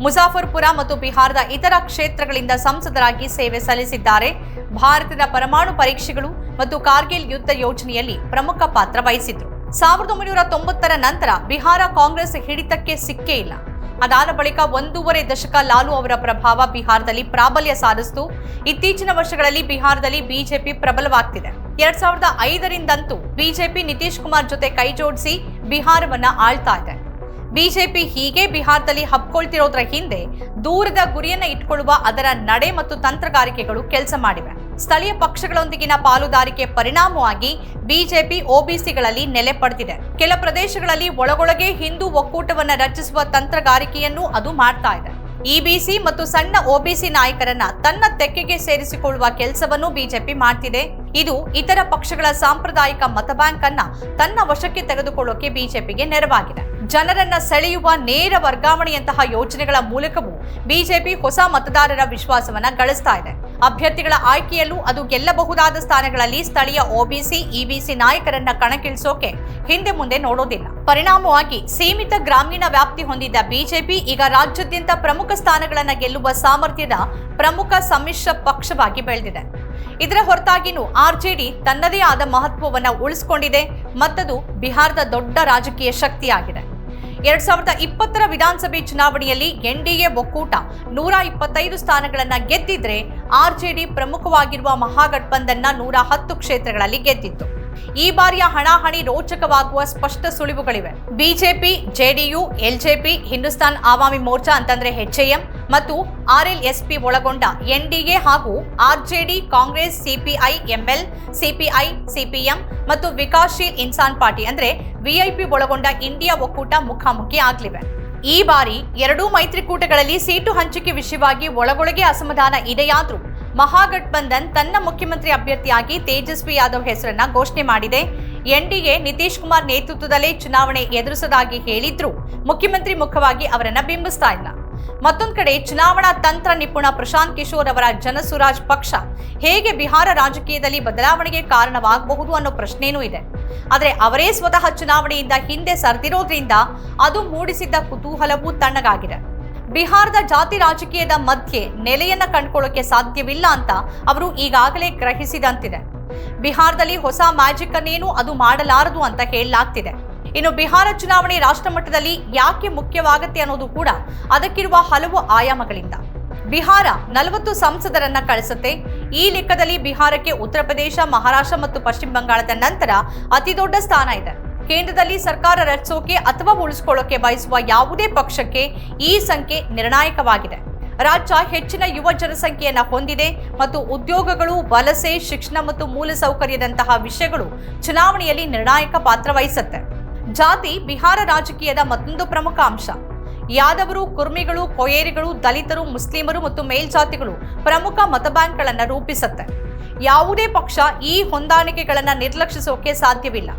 Speaker 1: ಮುಜಾಫರ್ಪುರ ಮತ್ತು ಬಿಹಾರದ ಇತರ ಕ್ಷೇತ್ರಗಳಿಂದ ಸಂಸದರಾಗಿ ಸೇವೆ ಸಲ್ಲಿಸಿದ್ದಾರೆ. ಭಾರತದ ಪರಮಾಣು ಪರೀಕ್ಷೆಗಳು ಮತ್ತು ಕಾರ್ಗಿಲ್ ಯುದ್ಧ ಯೋಜನೆಯಲ್ಲಿ ಪ್ರಮುಖ ಪಾತ್ರ ವಹಿಸಿದ್ರು. ಸಾವಿರದ ಒಂಬೈನೂರ ತೊಂಬತ್ತರ ನಂತರ ಬಿಹಾರ ಕಾಂಗ್ರೆಸ್ ಹಿಡಿತಕ್ಕೆ ಸಿಕ್ಕೇ ಇಲ್ಲ. ಅದಾದ ಬಳಿಕ ಒಂದೂವರೆ ದಶಕ ಲಾಲು ಅವರ ಪ್ರಭಾವ ಬಿಹಾರದಲ್ಲಿ ಪ್ರಾಬಲ್ಯ ಸಾಧಿಸಿತು. ಇತ್ತೀಚಿನ ವರ್ಷಗಳಲ್ಲಿ ಬಿಹಾರದಲ್ಲಿ ಬಿಜೆಪಿ ಪ್ರಬಲವಾಗ್ತಿದೆ. ಎರಡ್ ಸಾವಿರದ ಐದರಿಂದಂತೂ ಬಿಜೆಪಿ ನಿತೀಶ್ ಕುಮಾರ್ ಜೊತೆ ಕೈ ಜೋಡಿಸಿ ಬಿಹಾರವನ್ನ ಆಳ್ತಾ ಇದೆ. ಬಿಜೆಪಿ ಹೀಗೆ ಬಿಹಾರದಲ್ಲಿ ಹಬ್ಕೊಳ್ತಿರೋದ್ರ ಹಿಂದೆ ದೂರದ ಗುರಿಯನ್ನ ಇಟ್ಕೊಳ್ಳುವ ಅದರ ನಡೆ ಮತ್ತು ತಂತ್ರಗಾರಿಕೆಗಳು ಕೆಲಸ ಮಾಡಿವೆ. ಸ್ಥಳೀಯ ಪಕ್ಷಗಳೊಂದಿಗಿನ ಪಾಲುದಾರಿಕೆ ಪರಿಣಾಮವಾಗಿ ಬಿಜೆಪಿ ಒಬಿಸಿಗಳಲ್ಲಿ ನೆಲೆ ಪಡೆದಿದೆ. ಕೆಲ ಪ್ರದೇಶಗಳಲ್ಲಿ ಒಳಗೊಳಗೆ ಹಿಂದೂ ಒಕ್ಕೂಟವನ್ನು ರಚಿಸುವ ತಂತ್ರಗಾರಿಕೆಯನ್ನು ಅದು ಮಾಡ್ತಾ ಇದೆ. ಇಬಿಸಿ ಮತ್ತು ಸಣ್ಣ ಒಬಿಸಿ ನಾಯಕರನ್ನ ತನ್ನ ತೆಕ್ಕೆಗೆ ಸೇರಿಸಿಕೊಳ್ಳುವ ಕೆಲಸವನ್ನು ಬಿಜೆಪಿ ಮಾಡ್ತಿದೆ. ಇದು ಇತರ ಪಕ್ಷಗಳ ಸಾಂಪ್ರದಾಯಿಕ ಮತಬ್ಯಾಂಕ್ ಅನ್ನ ತನ್ನ ವಶಕ್ಕೆ ತೆಗೆದುಕೊಳ್ಳೋಕೆ ಬಿಜೆಪಿಗೆ ನೆರವಾಗಿದೆ. ಜನರನ್ನ ಸೆಳೆಯುವ ನೇರ ವರ್ಗಾವಣೆಯಂತಹ ಯೋಜನೆಗಳ ಮೂಲಕವೂ ಬಿಜೆಪಿ ಹೊಸ ಮತದಾರರ ವಿಶ್ವಾಸವನ್ನ ಗಳಿಸ್ತಾ ಇದೆ. ಅಭ್ಯರ್ಥಿಗಳ ಆಯ್ಕೆಯಲ್ಲೂ ಅದು ಗೆಲ್ಲಬಹುದಾದ ಸ್ಥಾನಗಳಲ್ಲಿ ಸ್ಥಳೀಯ ಒಬಿಸಿ, ಇಬಿಸಿ ನಾಯಕರನ್ನ ಕಣಕ್ಕಿಳಿಸೋಕೆ ಹಿಂದೆ ಮುಂದೆ ನೋಡೋದಿಲ್ಲ. ಪರಿಣಾಮವಾಗಿ ಸೀಮಿತ ಗ್ರಾಮೀಣ ವ್ಯಾಪ್ತಿ ಹೊಂದಿದ್ದ ಬಿಜೆಪಿ ಈಗ ರಾಜ್ಯಾದ್ಯಂತ ಪ್ರಮುಖ ಸ್ಥಾನಗಳನ್ನು ಗೆಲ್ಲುವ ಸಾಮರ್ಥ್ಯದ ಪ್ರಮುಖ ಸಮ್ಮಿಶ್ರ ಪಕ್ಷವಾಗಿ ಬೆಳೆದಿದೆ. ಇದರ ಹೊರತಾಗಿನೂ ಆರ್ಜೆಡಿ ತನ್ನದೇ ಆದ ಮಹತ್ವವನ್ನು ಉಳಿಸಿಕೊಂಡಿದೆ. ಮತ್ತದು ಬಿಹಾರದ ದೊಡ್ಡ ರಾಜಕೀಯ ಶಕ್ತಿಯಾಗಿದೆ. ಎರಡ್ ಸಾವಿರದ ಇಪ್ಪತ್ತರ ವಿಧಾನಸಭೆ ಚುನಾವಣೆಯಲ್ಲಿ ಎನ್ಡಿಎ ಒಕ್ಕೂಟ ನೂರ ಇಪ್ಪತ್ತೈದು ಸ್ಥಾನಗಳನ್ನ ಗೆದ್ದಿದ್ರೆ ಆರ್ಜೆಡಿ ಪ್ರಮುಖವಾಗಿರುವ ಮಹಾಗಠಬಂಧನ್ನ ನೂರ ಹತ್ತು ಕ್ಷೇತ್ರಗಳಲ್ಲಿ ಗೆದ್ದಿತ್ತು. ಈ ಬಾರಿಯ ಹಣಾಹಣಿ ರೋಚಕವಾಗುವ ಸ್ಪಷ್ಟ ಸುಳಿವುಗಳಿವೆ. BJP, JDU, LJP, Hindustan Awami Morcha ಅಂತಂದ್ರೆ ಎಚ್ಎಎಂ ಮತ್ತು ಆರ್ಎಲ್ಎಸ್ಪಿ ಒಳಗೊಂಡ ಎನ್ಡಿಎ ಹಾಗೂ RJD Congress CPI ML CPI CPM ಮತ್ತು ವಿಕಾಸ್ಶೀಲ್ ಇನ್ಸಾನ್ ಪಾರ್ಟಿ ಅಂದ್ರೆ ವಿಐಪಿ ಒಳಗೊಂಡ ಇಂಡಿಯಾ ಒಕ್ಕೂಟ ಮುಖಾಮುಖಿ ಆಗಲಿವೆ. ಈ ಬಾರಿ ಎರಡೂ ಮೈತ್ರಿಕೂಟಗಳಲ್ಲಿ ಸೀಟು ಹಂಚಿಕೆ ವಿಷಯವಾಗಿ ಒಳಗೊಳಗೆ ಅಸಮಾಧಾನ ಇದೆಯಾದ್ರೂ ಮಹಾಗಠಬಂಧನ್ ತನ್ನ ಮುಖ್ಯಮಂತ್ರಿ ಅಭ್ಯರ್ಥಿಯಾಗಿ ತೇಜಸ್ವಿ ಯಾದವ್ ಹೆಸರನ್ನ ಘೋಷಣೆ ಮಾಡಿದೆ. ಎನ್ಡಿಎ ನಿತೀಶ್ ಕುಮಾರ್ ನೇತೃತ್ವದಲ್ಲೇ ಚುನಾವಣೆ ಎದುರಿಸದಾಗಿ ಹೇಳಿದ್ರು ಮುಖ್ಯಮಂತ್ರಿ ಮುಖವಾಗಿ ಅವರನ್ನ ಬಿಂಬಿಸ್ತಾ ಇಲ್ಲ. ಮತ್ತೊಂದು ಕಡೆ ಚುನಾವಣಾ ತಂತ್ರ ನಿಪುಣ ಪ್ರಶಾಂತ್ ಕಿಶೋರ್ ಅವರ ಜನಸುರಾಜ್ ಪಕ್ಷ ಹೇಗೆ ಬಿಹಾರ ರಾಜಕೀಯದಲ್ಲಿ ಬದಲಾವಣೆಗೆ ಕಾರಣವಾಗಬಹುದು ಅನ್ನೋ ಪ್ರಶ್ನೆನೂ ಇದೆ. ಆದರೆ ಅವರೇ ಸ್ವತಃ ಚುನಾವಣೆಯಿಂದ ಹಿಂದೆ ಸರಿದಿರೋದ್ರಿಂದ ಅದು ಮೂಡಿಸಿದ್ದ ಕುತೂಹಲವೂ ತಣ್ಣಗಾಗಿದೆ. ಬಿಹಾರದ ಜಾತಿ ರಾಜಕೀಯದ ಮಧ್ಯೆ ನೆಲೆಯನ್ನ ಕಂಡುಕೊಳ್ಳೋಕೆ ಸಾಧ್ಯವಿಲ್ಲ ಅಂತ ಅವರು ಈಗಾಗಲೇ ಗ್ರಹಿಸಿದಂತಿದೆ. ಬಿಹಾರದಲ್ಲಿ ಹೊಸ ಮ್ಯಾಜಿಕ್ ಅನ್ನೇನು ಅದು ಮಾಡಲಾರದು ಅಂತ ಹೇಳಲಾಗ್ತಿದೆ. ಇನ್ನು ಬಿಹಾರ ಚುನಾವಣೆ ರಾಷ್ಟ್ರಮಟ್ಟದಲ್ಲಿ ಯಾಕೆ ಮುಖ್ಯವಾಗತ್ತೆ ಅನ್ನೋದು ಕೂಡ ಅದಕ್ಕಿರುವ ಹಲವು ಆಯಾಮಗಳಿಂದ. ಬಿಹಾರ ನಲವತ್ತು ಸಂಸದರನ್ನ ಕಳಿಸುತ್ತೆ. ಈ ಲೆಕ್ಕದಲ್ಲಿ ಬಿಹಾರಕ್ಕೆ ಉತ್ತರ ಪ್ರದೇಶ, ಮಹಾರಾಷ್ಟ್ರ ಮತ್ತು ಪಶ್ಚಿಮ ಬಂಗಾಳದ ನಂತರ ಅತಿದೊಡ್ಡ ಸ್ಥಾನ ಇದೆ. ಕೇಂದ್ರದಲ್ಲಿ ಸರ್ಕಾರ ರಚಿಸೋಕೆ ಅಥವಾ ಉಳಿಸಿಕೊಳ್ಳೋಕೆ ಬಯಸುವ ಯಾವುದೇ ಪಕ್ಷಕ್ಕೆ ಈ ಸಂಖ್ಯೆ ನಿರ್ಣಾಯಕವಾಗಿದೆ. ರಾಜ್ಯ ಹೆಚ್ಚಿನ ಯುವ ಜನಸಂಖ್ಯೆಯನ್ನು ಹೊಂದಿದೆ ಮತ್ತು ಉದ್ಯೋಗಗಳು, ವಲಸೆ, ಶಿಕ್ಷಣ ಮತ್ತು ಮೂಲಸೌಕರ್ಯದಂತಹ ವಿಷಯಗಳು ಚುನಾವಣೆಯಲ್ಲಿ ನಿರ್ಣಾಯಕ ಪಾತ್ರ ವಹಿಸುತ್ತೆ. ಜಾತಿ, ಬಿಹಾರ ರಾಜಕೀಯದ ಮತ್ತೊಂದು ಪ್ರಮುಖ ಅಂಶ. ಯಾದವರು, ಕುರ್ಮಿಗಳು, ಕೊಯೇರಿಗಳು, ದಲಿತರು, ಮುಸ್ಲಿಮರು ಮತ್ತು ಮೇಲ್ಜಾತಿಗಳು ಪ್ರಮುಖ ಮತಬ್ಯಾಂಕ್ಗಳನ್ನು ರೂಪಿಸುತ್ತೆ. ಯಾವುದೇ ಪಕ್ಷ ಈ ಹೊಂದಾಣಿಕೆಗಳನ್ನು ನಿರ್ಲಕ್ಷಿಸೋಕೆ ಸಾಧ್ಯವಿಲ್ಲ.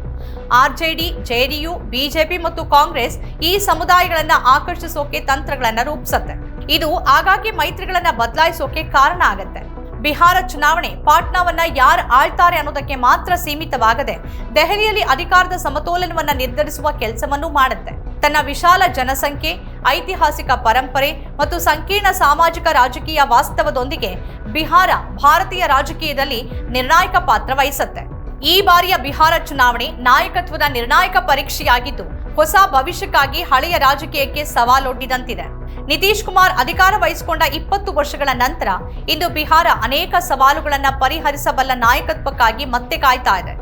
Speaker 1: ಆರ್ಜೆಡಿ, ಜೆಡಿಯು, ಬಿಜೆಪಿ ಮತ್ತು ಕಾಂಗ್ರೆಸ್ ಈ ಸಮುದಾಯಗಳನ್ನ ಆಕರ್ಷಿಸೋಕೆ ತಂತ್ರಗಳನ್ನ ರೂಪಿಸುತ್ತೆ. ಇದು ಆಗಾಗ್ಗೆ ಮೈತ್ರಿಗಳನ್ನ ಬದಲಾಯಿಸೋಕೆ ಕಾರಣ ಆಗತ್ತೆ. ಬಿಹಾರ ಚುನಾವಣೆ ಪಾಟ್ನಾವನ್ನ ಯಾರು ಆಳ್ತಾರೆ ಅನ್ನೋದಕ್ಕೆ ಮಾತ್ರ ಸೀಮಿತವಾಗದೆ ದೆಹಲಿಯಲ್ಲಿ ಅಧಿಕಾರದ ಸಮತೋಲನವನ್ನ ನಿರ್ಧರಿಸುವ ಕೆಲಸವನ್ನು ಮಾಡುತ್ತೆ. ತನ್ನ ವಿಶಾಲ ಜನಸಂಖ್ಯೆ, ಐತಿಹಾಸಿಕ ಪರಂಪರೆ ಮತ್ತು ಸಂಕೀರ್ಣ ಸಾಮಾಜಿಕ ರಾಜಕೀಯ ವಾಸ್ತವದೊಂದಿಗೆ ಬಿಹಾರ ಭಾರತೀಯ ರಾಜಕೀಯದಲ್ಲಿ ನಿರ್ಣಾಯಕ ಪಾತ್ರ ವಹಿಸುತ್ತೆ. ಈ ಬಾರಿಯ ಬಿಹಾರ ಚುನಾವಣೆ ನಾಯಕತ್ವದ ನಿರ್ಣಾಯಕ ಪರೀಕ್ಷೆಯಾಗಿದ್ದು, ಹೊಸ ಭವಿಷ್ಯಕ್ಕಾಗಿ ಹಳೆಯ ರಾಜಕೀಯಕ್ಕೆ ಸವಾಲೊಡ್ಡಿದಂತಿದೆ. ನಿತೀಶ್ ಕುಮಾರ್ ಅಧಿಕಾರ ವಹಿಸಿಕೊಂಡ ಇಪ್ಪತ್ತು ವರ್ಷಗಳ ನಂತರ ಇಂದು ಬಿಹಾರ ಅನೇಕ ಸವಾಲುಗಳನ್ನ ಪರಿಹರಿಸಬಲ್ಲ ನಾಯಕತ್ವಕ್ಕಾಗಿ ಮತ್ತೆ ಕಾಯ್ತಾ ಇದೆ.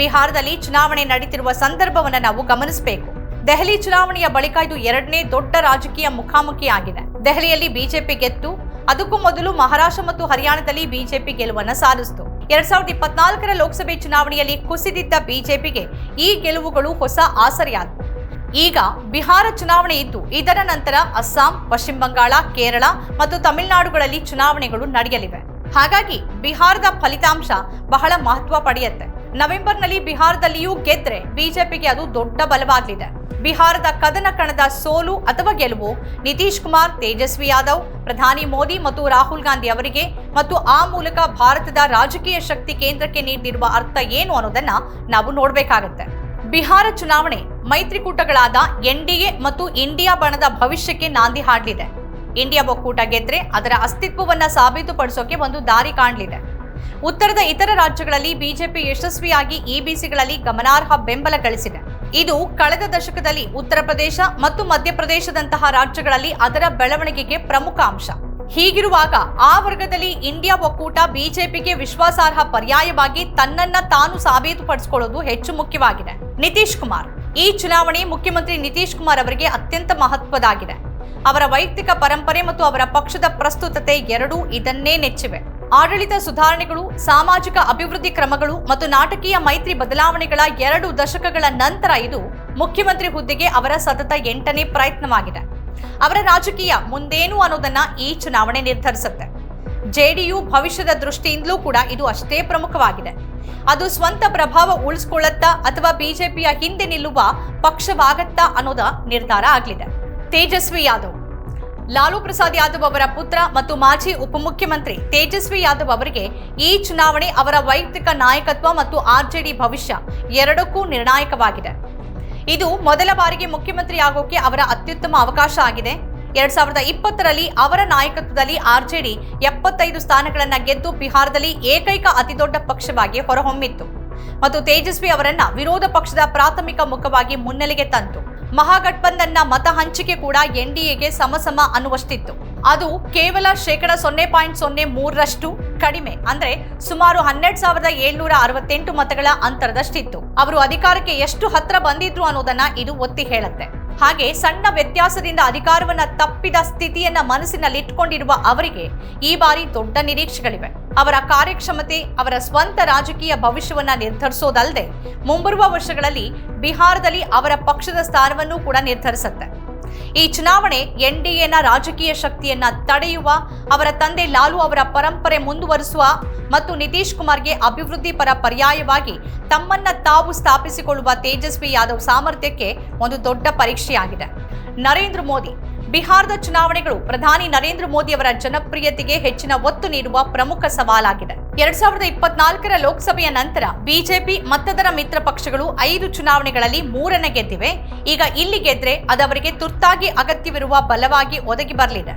Speaker 1: ಬಿಹಾರದಲ್ಲಿ ಚುನಾವಣೆ ನಡೀತಿರುವ ಸಂದರ್ಭವನ್ನು ನಾವು ಗಮನಿಸಬೇಕು. ದೆಹಲಿ ಚುನಾವಣೆಯ ಬಳಿಕ ಇದು ಎರಡನೇ ದೊಡ್ಡ ರಾಜಕೀಯ ಮುಖಾಮುಖಿಯಾಗಿದೆ ದೆಹಲಿಯಲ್ಲಿ ಬಿಜೆಪಿ ಗೆದ್ದು, ಅದಕ್ಕೂ ಮೊದಲು ಮಹಾರಾಷ್ಟ್ರ ಮತ್ತು ಹರಿಯಾಣದಲ್ಲಿ ಬಿಜೆಪಿ ಗೆಲುವನ್ನು ಸಾಧಿಸಿತು. ಎರಡ್ ಸಾವಿರದ ಇಪ್ಪತ್ನಾಲ್ಕರ ಲೋಕಸಭೆ ಚುನಾವಣೆಯಲ್ಲಿ ಕುಸಿದಿದ್ದ ಬಿಜೆಪಿಗೆ ಈ ಗೆಲುವುಗಳು ಹೊಸ ಆಸರೆಯಾದವು ಈಗ ಬಿಹಾರ ಚುನಾವಣೆ ಇದ್ದು, ಇದರ ನಂತರ ಅಸ್ಸಾಂ, ಪಶ್ಚಿಮ ಬಂಗಾಳ, ಕೇರಳ ಮತ್ತು ತಮಿಳುನಾಡುಗಳಲ್ಲಿ ಚುನಾವಣೆಗಳು ನಡೆಯಲಿವೆ. ಹಾಗಾಗಿ ಬಿಹಾರದ ಫಲಿತಾಂಶ ಬಹಳ ಮಹತ್ವ ಪಡೆಯುತ್ತೆ. ನವೆಂಬರ್ನಲ್ಲಿ ಬಿಹಾರದಲ್ಲಿಯೂ ಗೆದ್ರೆ ಬಿಜೆಪಿಗೆ ಅದು ದೊಡ್ಡ ಬಲವಾಗಲಿದೆ. ಬಿಹಾರದ ಕದನ ಕಣದ ಸೋಲು ಅಥವಾ ಗೆಲುವು? ನಿತೀಶ್ ಕುಮಾರ್, ತೇಜಸ್ವಿ ಯಾದವ್, ಪ್ರಧಾನಿ ಮೋದಿ ಮತ್ತು ರಾಹುಲ್ ಗಾಂಧಿ ಅವರಿಗೆ ಮತ್ತು ಆ ಮೂಲಕ ಭಾರತದ ರಾಜಕೀಯ ಶಕ್ತಿ ಕೇಂದ್ರಕ್ಕೆ ನೀಡಿರುವ ಅರ್ಥ ಏನು ಅನ್ನೋದನ್ನ ನಾವು ನೋಡಬೇಕಾಗತ್ತೆ. ಬಿಹಾರ ಚುನಾವಣೆ ಮೈತ್ರಿಕೂಟಗಳಾದ ಎನ್ಡಿಎ ಮತ್ತು ಇಂಡಿಯಾ ಬಣದ ಭವಿಷ್ಯಕ್ಕೆ ನಾಂದಿ ಹಾಡಲಿದೆ. ಇಂಡಿಯಾ ಒಕ್ಕೂಟ ಗೆದ್ರೆ ಅದರ ಅಸ್ತಿತ್ವವನ್ನ ಸಾಬೀತುಪಡಿಸೋಕೆ ಒಂದು ದಾರಿ ಕಾಣಲಿದೆ. ಉತ್ತರದ ಇತರ ರಾಜ್ಯಗಳಲ್ಲಿ ಬಿಜೆಪಿ ಯಶಸ್ವಿಯಾಗಿ ಇಬಿಸಿಗಳಲ್ಲಿ ಗಮನಾರ್ಹ ಬೆಂಬಲ ಗಳಿಸಿದೆ. ಇದು ಕಳೆದ ದಶಕದಲ್ಲಿ ಉತ್ತರ ಪ್ರದೇಶ ಮತ್ತು ಮಧ್ಯಪ್ರದೇಶದಂತಹ ರಾಜ್ಯಗಳಲ್ಲಿ ಅದರ ಬೆಳವಣಿಗೆಗೆ ಪ್ರಮುಖ ಅಂಶ. ಹೀಗಿರುವಾಗ ಆ ವರ್ಗದಲ್ಲಿ ಇಂಡಿಯಾ ಒಕ್ಕೂಟ ಬಿಜೆಪಿಗೆ ವಿಶ್ವಾಸಾರ್ಹ ಪರ್ಯಾಯವಾಗಿ ತನ್ನನ್ನ ತಾನು ಸಾಬೀತುಪಡಿಸಿಕೊಳ್ಳುವುದು ಹೆಚ್ಚು ಮುಖ್ಯವಾಗಿದೆ. ನಿತೀಶ್ ಕುಮಾರ್. ಈ ಚುನಾವಣೆ ಮುಖ್ಯಮಂತ್ರಿ ನಿತೀಶ್ ಕುಮಾರ್ ಅವರಿಗೆ ಅತ್ಯಂತ ಮಹತ್ವದಾಗಿದೆ. ಅವರ ವೈಯಕ್ತಿಕ ಪರಂಪರೆ ಮತ್ತು ಅವರ ಪಕ್ಷದ ಪ್ರಸ್ತುತತೆ ಎರಡೂ ಇದನ್ನೇ ನೆಚ್ಚಿವೆ. ಆಡಳಿತ ಸುಧಾರಣೆಗಳು, ಸಾಮಾಜಿಕ ಅಭಿವೃದ್ಧಿ ಕ್ರಮಗಳು ಮತ್ತು ನಾಟಕೀಯ ಮೈತ್ರಿ ಬದಲಾವಣೆಗಳ ಎರಡು ದಶಕಗಳ ನಂತರ ಇದು ಮುಖ್ಯಮಂತ್ರಿ ಹುದ್ದೆಗೆ ಅವರ ಸತತ ಎಂಟನೇ ಪ್ರಯತ್ನವಾಗಿದೆ. ಅವರ ರಾಜಕೀಯ ಮುಂದೇನು ಅನ್ನೋದನ್ನ ಈ ಚುನಾವಣೆ ನಿರ್ಧರಿಸುತ್ತೆ. ಜೆಡಿಯು ಭವಿಷ್ಯದ ದೃಷ್ಟಿಯಿಂದಲೂ ಕೂಡ ಇದು ಅಷ್ಟೇ ಪ್ರಮುಖವಾಗಿದೆ. ಅದು ಸ್ವಂತ ಪ್ರಭಾವ ಉಳಿಸ್ಕೊಳ್ಳುತ್ತಾ ಅಥವಾ ಬಿಜೆಪಿಯ ಹಿಂದೆ ನಿಲ್ಲುವ ಪಕ್ಷವಾಗತ್ತಾ ಅನ್ನೋದ ನಿರ್ಧಾರ ಆಗಲಿದೆ. ತೇಜಸ್ವಿ ಯಾದವ್ ಲಾಲು ಪ್ರಸಾದ್ ಯಾದವ್ ಅವರ ಪುತ್ರ ಮತ್ತು ಮಾಜಿ ಉಪಮುಖ್ಯಮಂತ್ರಿ ತೇಜಸ್ವಿ ಯಾದವ್ ಅವರಿಗೆ ಈ ಚುನಾವಣೆ ಅವರ ವೈಯಕ್ತಿಕ ನಾಯಕತ್ವ ಮತ್ತು ಆರ್ಜೆಡಿ ಭವಿಷ್ಯ ಎರಡಕ್ಕೂ ನಿರ್ಣಾಯಕವಾಗಿದೆ. ಇದು ಮೊದಲ ಬಾರಿಗೆ ಮುಖ್ಯಮಂತ್ರಿ ಆಗೋಕೆ ಅವರ ಅತ್ಯುತ್ತಮ ಅವಕಾಶ ಆಗಿದೆ. ಎರಡ್ ಸಾವಿರದ ಇಪ್ಪತ್ತರಲ್ಲಿ ಅವರ ನಾಯಕತ್ವದಲ್ಲಿ ಆರ್ಜೆಡಿ ಎಪ್ಪತ್ತೈದು ಸ್ಥಾನಗಳನ್ನು ಗೆದ್ದು ಬಿಹಾರದಲ್ಲಿ ಏಕೈಕ ಅತಿದೊಡ್ಡ ಪಕ್ಷವಾಗಿ ಹೊರಹೊಮ್ಮಿತ್ತು. ಮತ್ತು ತೇಜಸ್ವಿ ಅವರನ್ನ ವಿರೋಧ ಪಕ್ಷದ ಪ್ರಾಥಮಿಕ ಮುಖವಾಗಿ ಮುನ್ನೆಲೆಗೆ ತಂತು. ಮಹಾಗಠಬಂಧನ್ನ ಮತ ಹಂಚಿಕೆ ಕೂಡ ಎನ್ಡಿಎಗೆ ಸಮಸಮ ಅನ್ನುವಷ್ಟಿತ್ತು. ಅದು ಕೇವಲ ಶೇಕಡ ಸೊನ್ನೆ ಪಾಯಿಂಟ್ ಸೊನ್ನೆ ಮೂರರಷ್ಟು ಕಡಿಮೆ, ಅಂದ್ರೆ ಸುಮಾರು ಹನ್ನೆರಡು ಸಾವಿರದ ಏಳ್ನೂರ ಅರವತ್ತೆಂಟು ಮತಗಳ ಅಂತರದಷ್ಟಿತ್ತು. ಅವರು ಅಧಿಕಾರಕ್ಕೆ ಎಷ್ಟು ಹತ್ರ ಬಂದಿದ್ರು ಅನ್ನೋದನ್ನ ಇದು ಒತ್ತಿ ಹೇಳುತ್ತೆ. ಹಾಗೆ ಸಣ್ಣ ವ್ಯತ್ಯಾಸದಿಂದ ಅಧಿಕಾರವನ್ನ ತಪ್ಪಿದ ಸ್ಥಿತಿಯನ್ನ ಮನಸ್ಸಿನಲ್ಲಿಟ್ಟುಕೊಂಡಿರುವ ಅವರಿಗೆ ಈ ಬಾರಿ ದೊಡ್ಡ ನಿರೀಕ್ಷೆಗಳಿವೆ. ಅವರ ಕಾರ್ಯಕ್ಷಮತೆ, ಅವರ ಸ್ವಂತ ರಾಜಕೀಯ ಭವಿಷ್ಯವನ್ನ ನಿರ್ಧರಿಸೋದಲ್ಲದೆ ಮುಂಬರುವ ವರ್ಷಗಳಲ್ಲಿ ಬಿಹಾರದಲ್ಲಿ ಅವರ ಪಕ್ಷದ ಸ್ಥಾನವನ್ನು ಕೂಡ ನಿರ್ಧರಿಸುತ್ತೆ. ಈ ಚುನಾವಣೆ ಎನ್ಡಿಎನ ರಾಜಕೀಯ ಶಕ್ತಿಯನ್ನ ತಡೆಯುವ, ಅವರ ತಂದೆ ಲಾಲು ಅವರ ಪರಂಪರೆ ಮುಂದುವರಿಸುವ ಮತ್ತು ನಿತೀಶ್ ಕುಮಾರ್ಗೆ ಅಭಿವೃದ್ಧಿ ಪರ ಪರ್ಯಾಯವಾಗಿ ತಮ್ಮನ್ನ ತಾವು ಸ್ಥಾಪಿಸಿಕೊಳ್ಳುವ ತೇಜಸ್ವಿ ಯಾದವ್ ಸಾಮರ್ಥ್ಯಕ್ಕೆ ಒಂದು ದೊಡ್ಡ ಪರೀಕ್ಷೆಯಾಗಿದೆ. ನರೇಂದ್ರ ಮೋದಿ ಬಿಹಾರದ ಚುನಾವಣೆಗಳು ಪ್ರಧಾನಿ ನರೇಂದ್ರ ಮೋದಿ ಅವರ ಜನಪ್ರಿಯತೆಗೆ ಹೆಚ್ಚಿನ ಒತ್ತು ನೀಡುವ ಪ್ರಮುಖ ಸವಾಲಾಗಿದೆ. ಎರಡ್ ಸಾವಿರದ ಇಪ್ಪತ್ನಾಲ್ಕರ ಲೋಕಸಭೆಯ ನಂತರ ಬಿಜೆಪಿ ಮತ್ತದರ ಮಿತ್ರ ಪಕ್ಷಗಳು ಐದು ಚುನಾವಣೆಗಳಲ್ಲಿ ಮೂರನೇ ಗೆದ್ದಿವೆ. ಈಗ ಇಲ್ಲಿ ಗೆದ್ರೆ ಅದವರಿಗೆ ತುರ್ತಾಗಿ ಅಗತ್ಯವಿರುವ ಬಲವಾಗಿ ಒದಗಿ ಬರಲಿದೆ.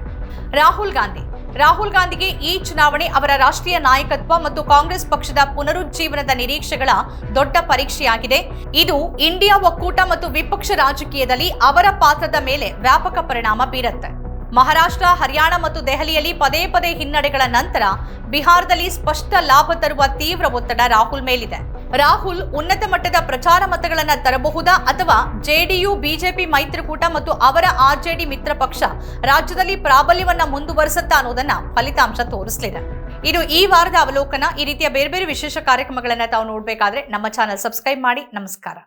Speaker 1: ರಾಹುಲ್ ಗಾಂಧಿ. ರಾಹುಲ್ ಗಾಂಧಿಗೆ ಈ ಚುನಾವಣೆ ಅವರ ರಾಷ್ಟ್ರೀಯ ನಾಯಕತ್ವ ಮತ್ತು ಕಾಂಗ್ರೆಸ್ ಪಕ್ಷದ ಪುನರುಜ್ಜೀವನದ ನಿರೀಕ್ಷೆಗಳ ದೊಡ್ಡ ಪರೀಕ್ಷೆಯಾಗಿದೆ. ಇದು ಇಂಡಿಯಾ ಒಕ್ಕೂಟ ಮತ್ತು ವಿಪಕ್ಷ ರಾಜಕೀಯದಲ್ಲಿ ಅವರ ಪಾತ್ರದ ಮೇಲೆ ವ್ಯಾಪಕ ಪರಿಣಾಮ ಬೀರುತ್ತೆ. ಮಹಾರಾಷ್ಟ್ರ, ಹರಿಯಾಣ ಮತ್ತು ದೆಹಲಿಯಲ್ಲಿ ಪದೇ ಪದೇ ಹಿನ್ನಡೆಗಳ ನಂತರ ಬಿಹಾರದಲ್ಲಿ ಸ್ಪಷ್ಟ ಲಾಭ ತರುವ ತೀವ್ರ ಒತ್ತಡ ರಾಹುಲ್ ಮೇಲಿದೆ. ರಾಹುಲ್ ಉನ್ನತ ಮಟ್ಟದ ಪ್ರಚಾರ ಮತಗಳನ್ನು ತರಬಹುದಾ ಅಥವಾ ಜೆಡಿಯು, ಬಿಜೆಪಿ, ಮೈತ್ರಿಕೂಟ ಮತ್ತು ಅವರ ಆರ್ಜೆಡಿ ಮಿತ್ರ ಪಕ್ಷ ರಾಜ್ಯದಲ್ಲಿ ಪ್ರಾಬಲ್ಯವನ್ನ ಮುಂದುವರಿಸುತ್ತಾ ಅನ್ನೋದನ್ನ ಫಲಿತಾಂಶ ತೋರಿಸಲಿದೆ. ಇದು ಈ ವಾರದ ಅವಲೋಕನ ಈ ರೀತಿಯ ಬೇರೆ ಬೇರೆ ವಿಶೇಷ ಕಾರ್ಯಕ್ರಮಗಳನ್ನು ತಾವು ನೋಡಬೇಕಾದ್ರೆ ನಮ್ಮ ಚಾನಲ್ ಸಬ್ಸ್ಕ್ರೈಬ್ ಮಾಡಿ. ನಮಸ್ಕಾರ.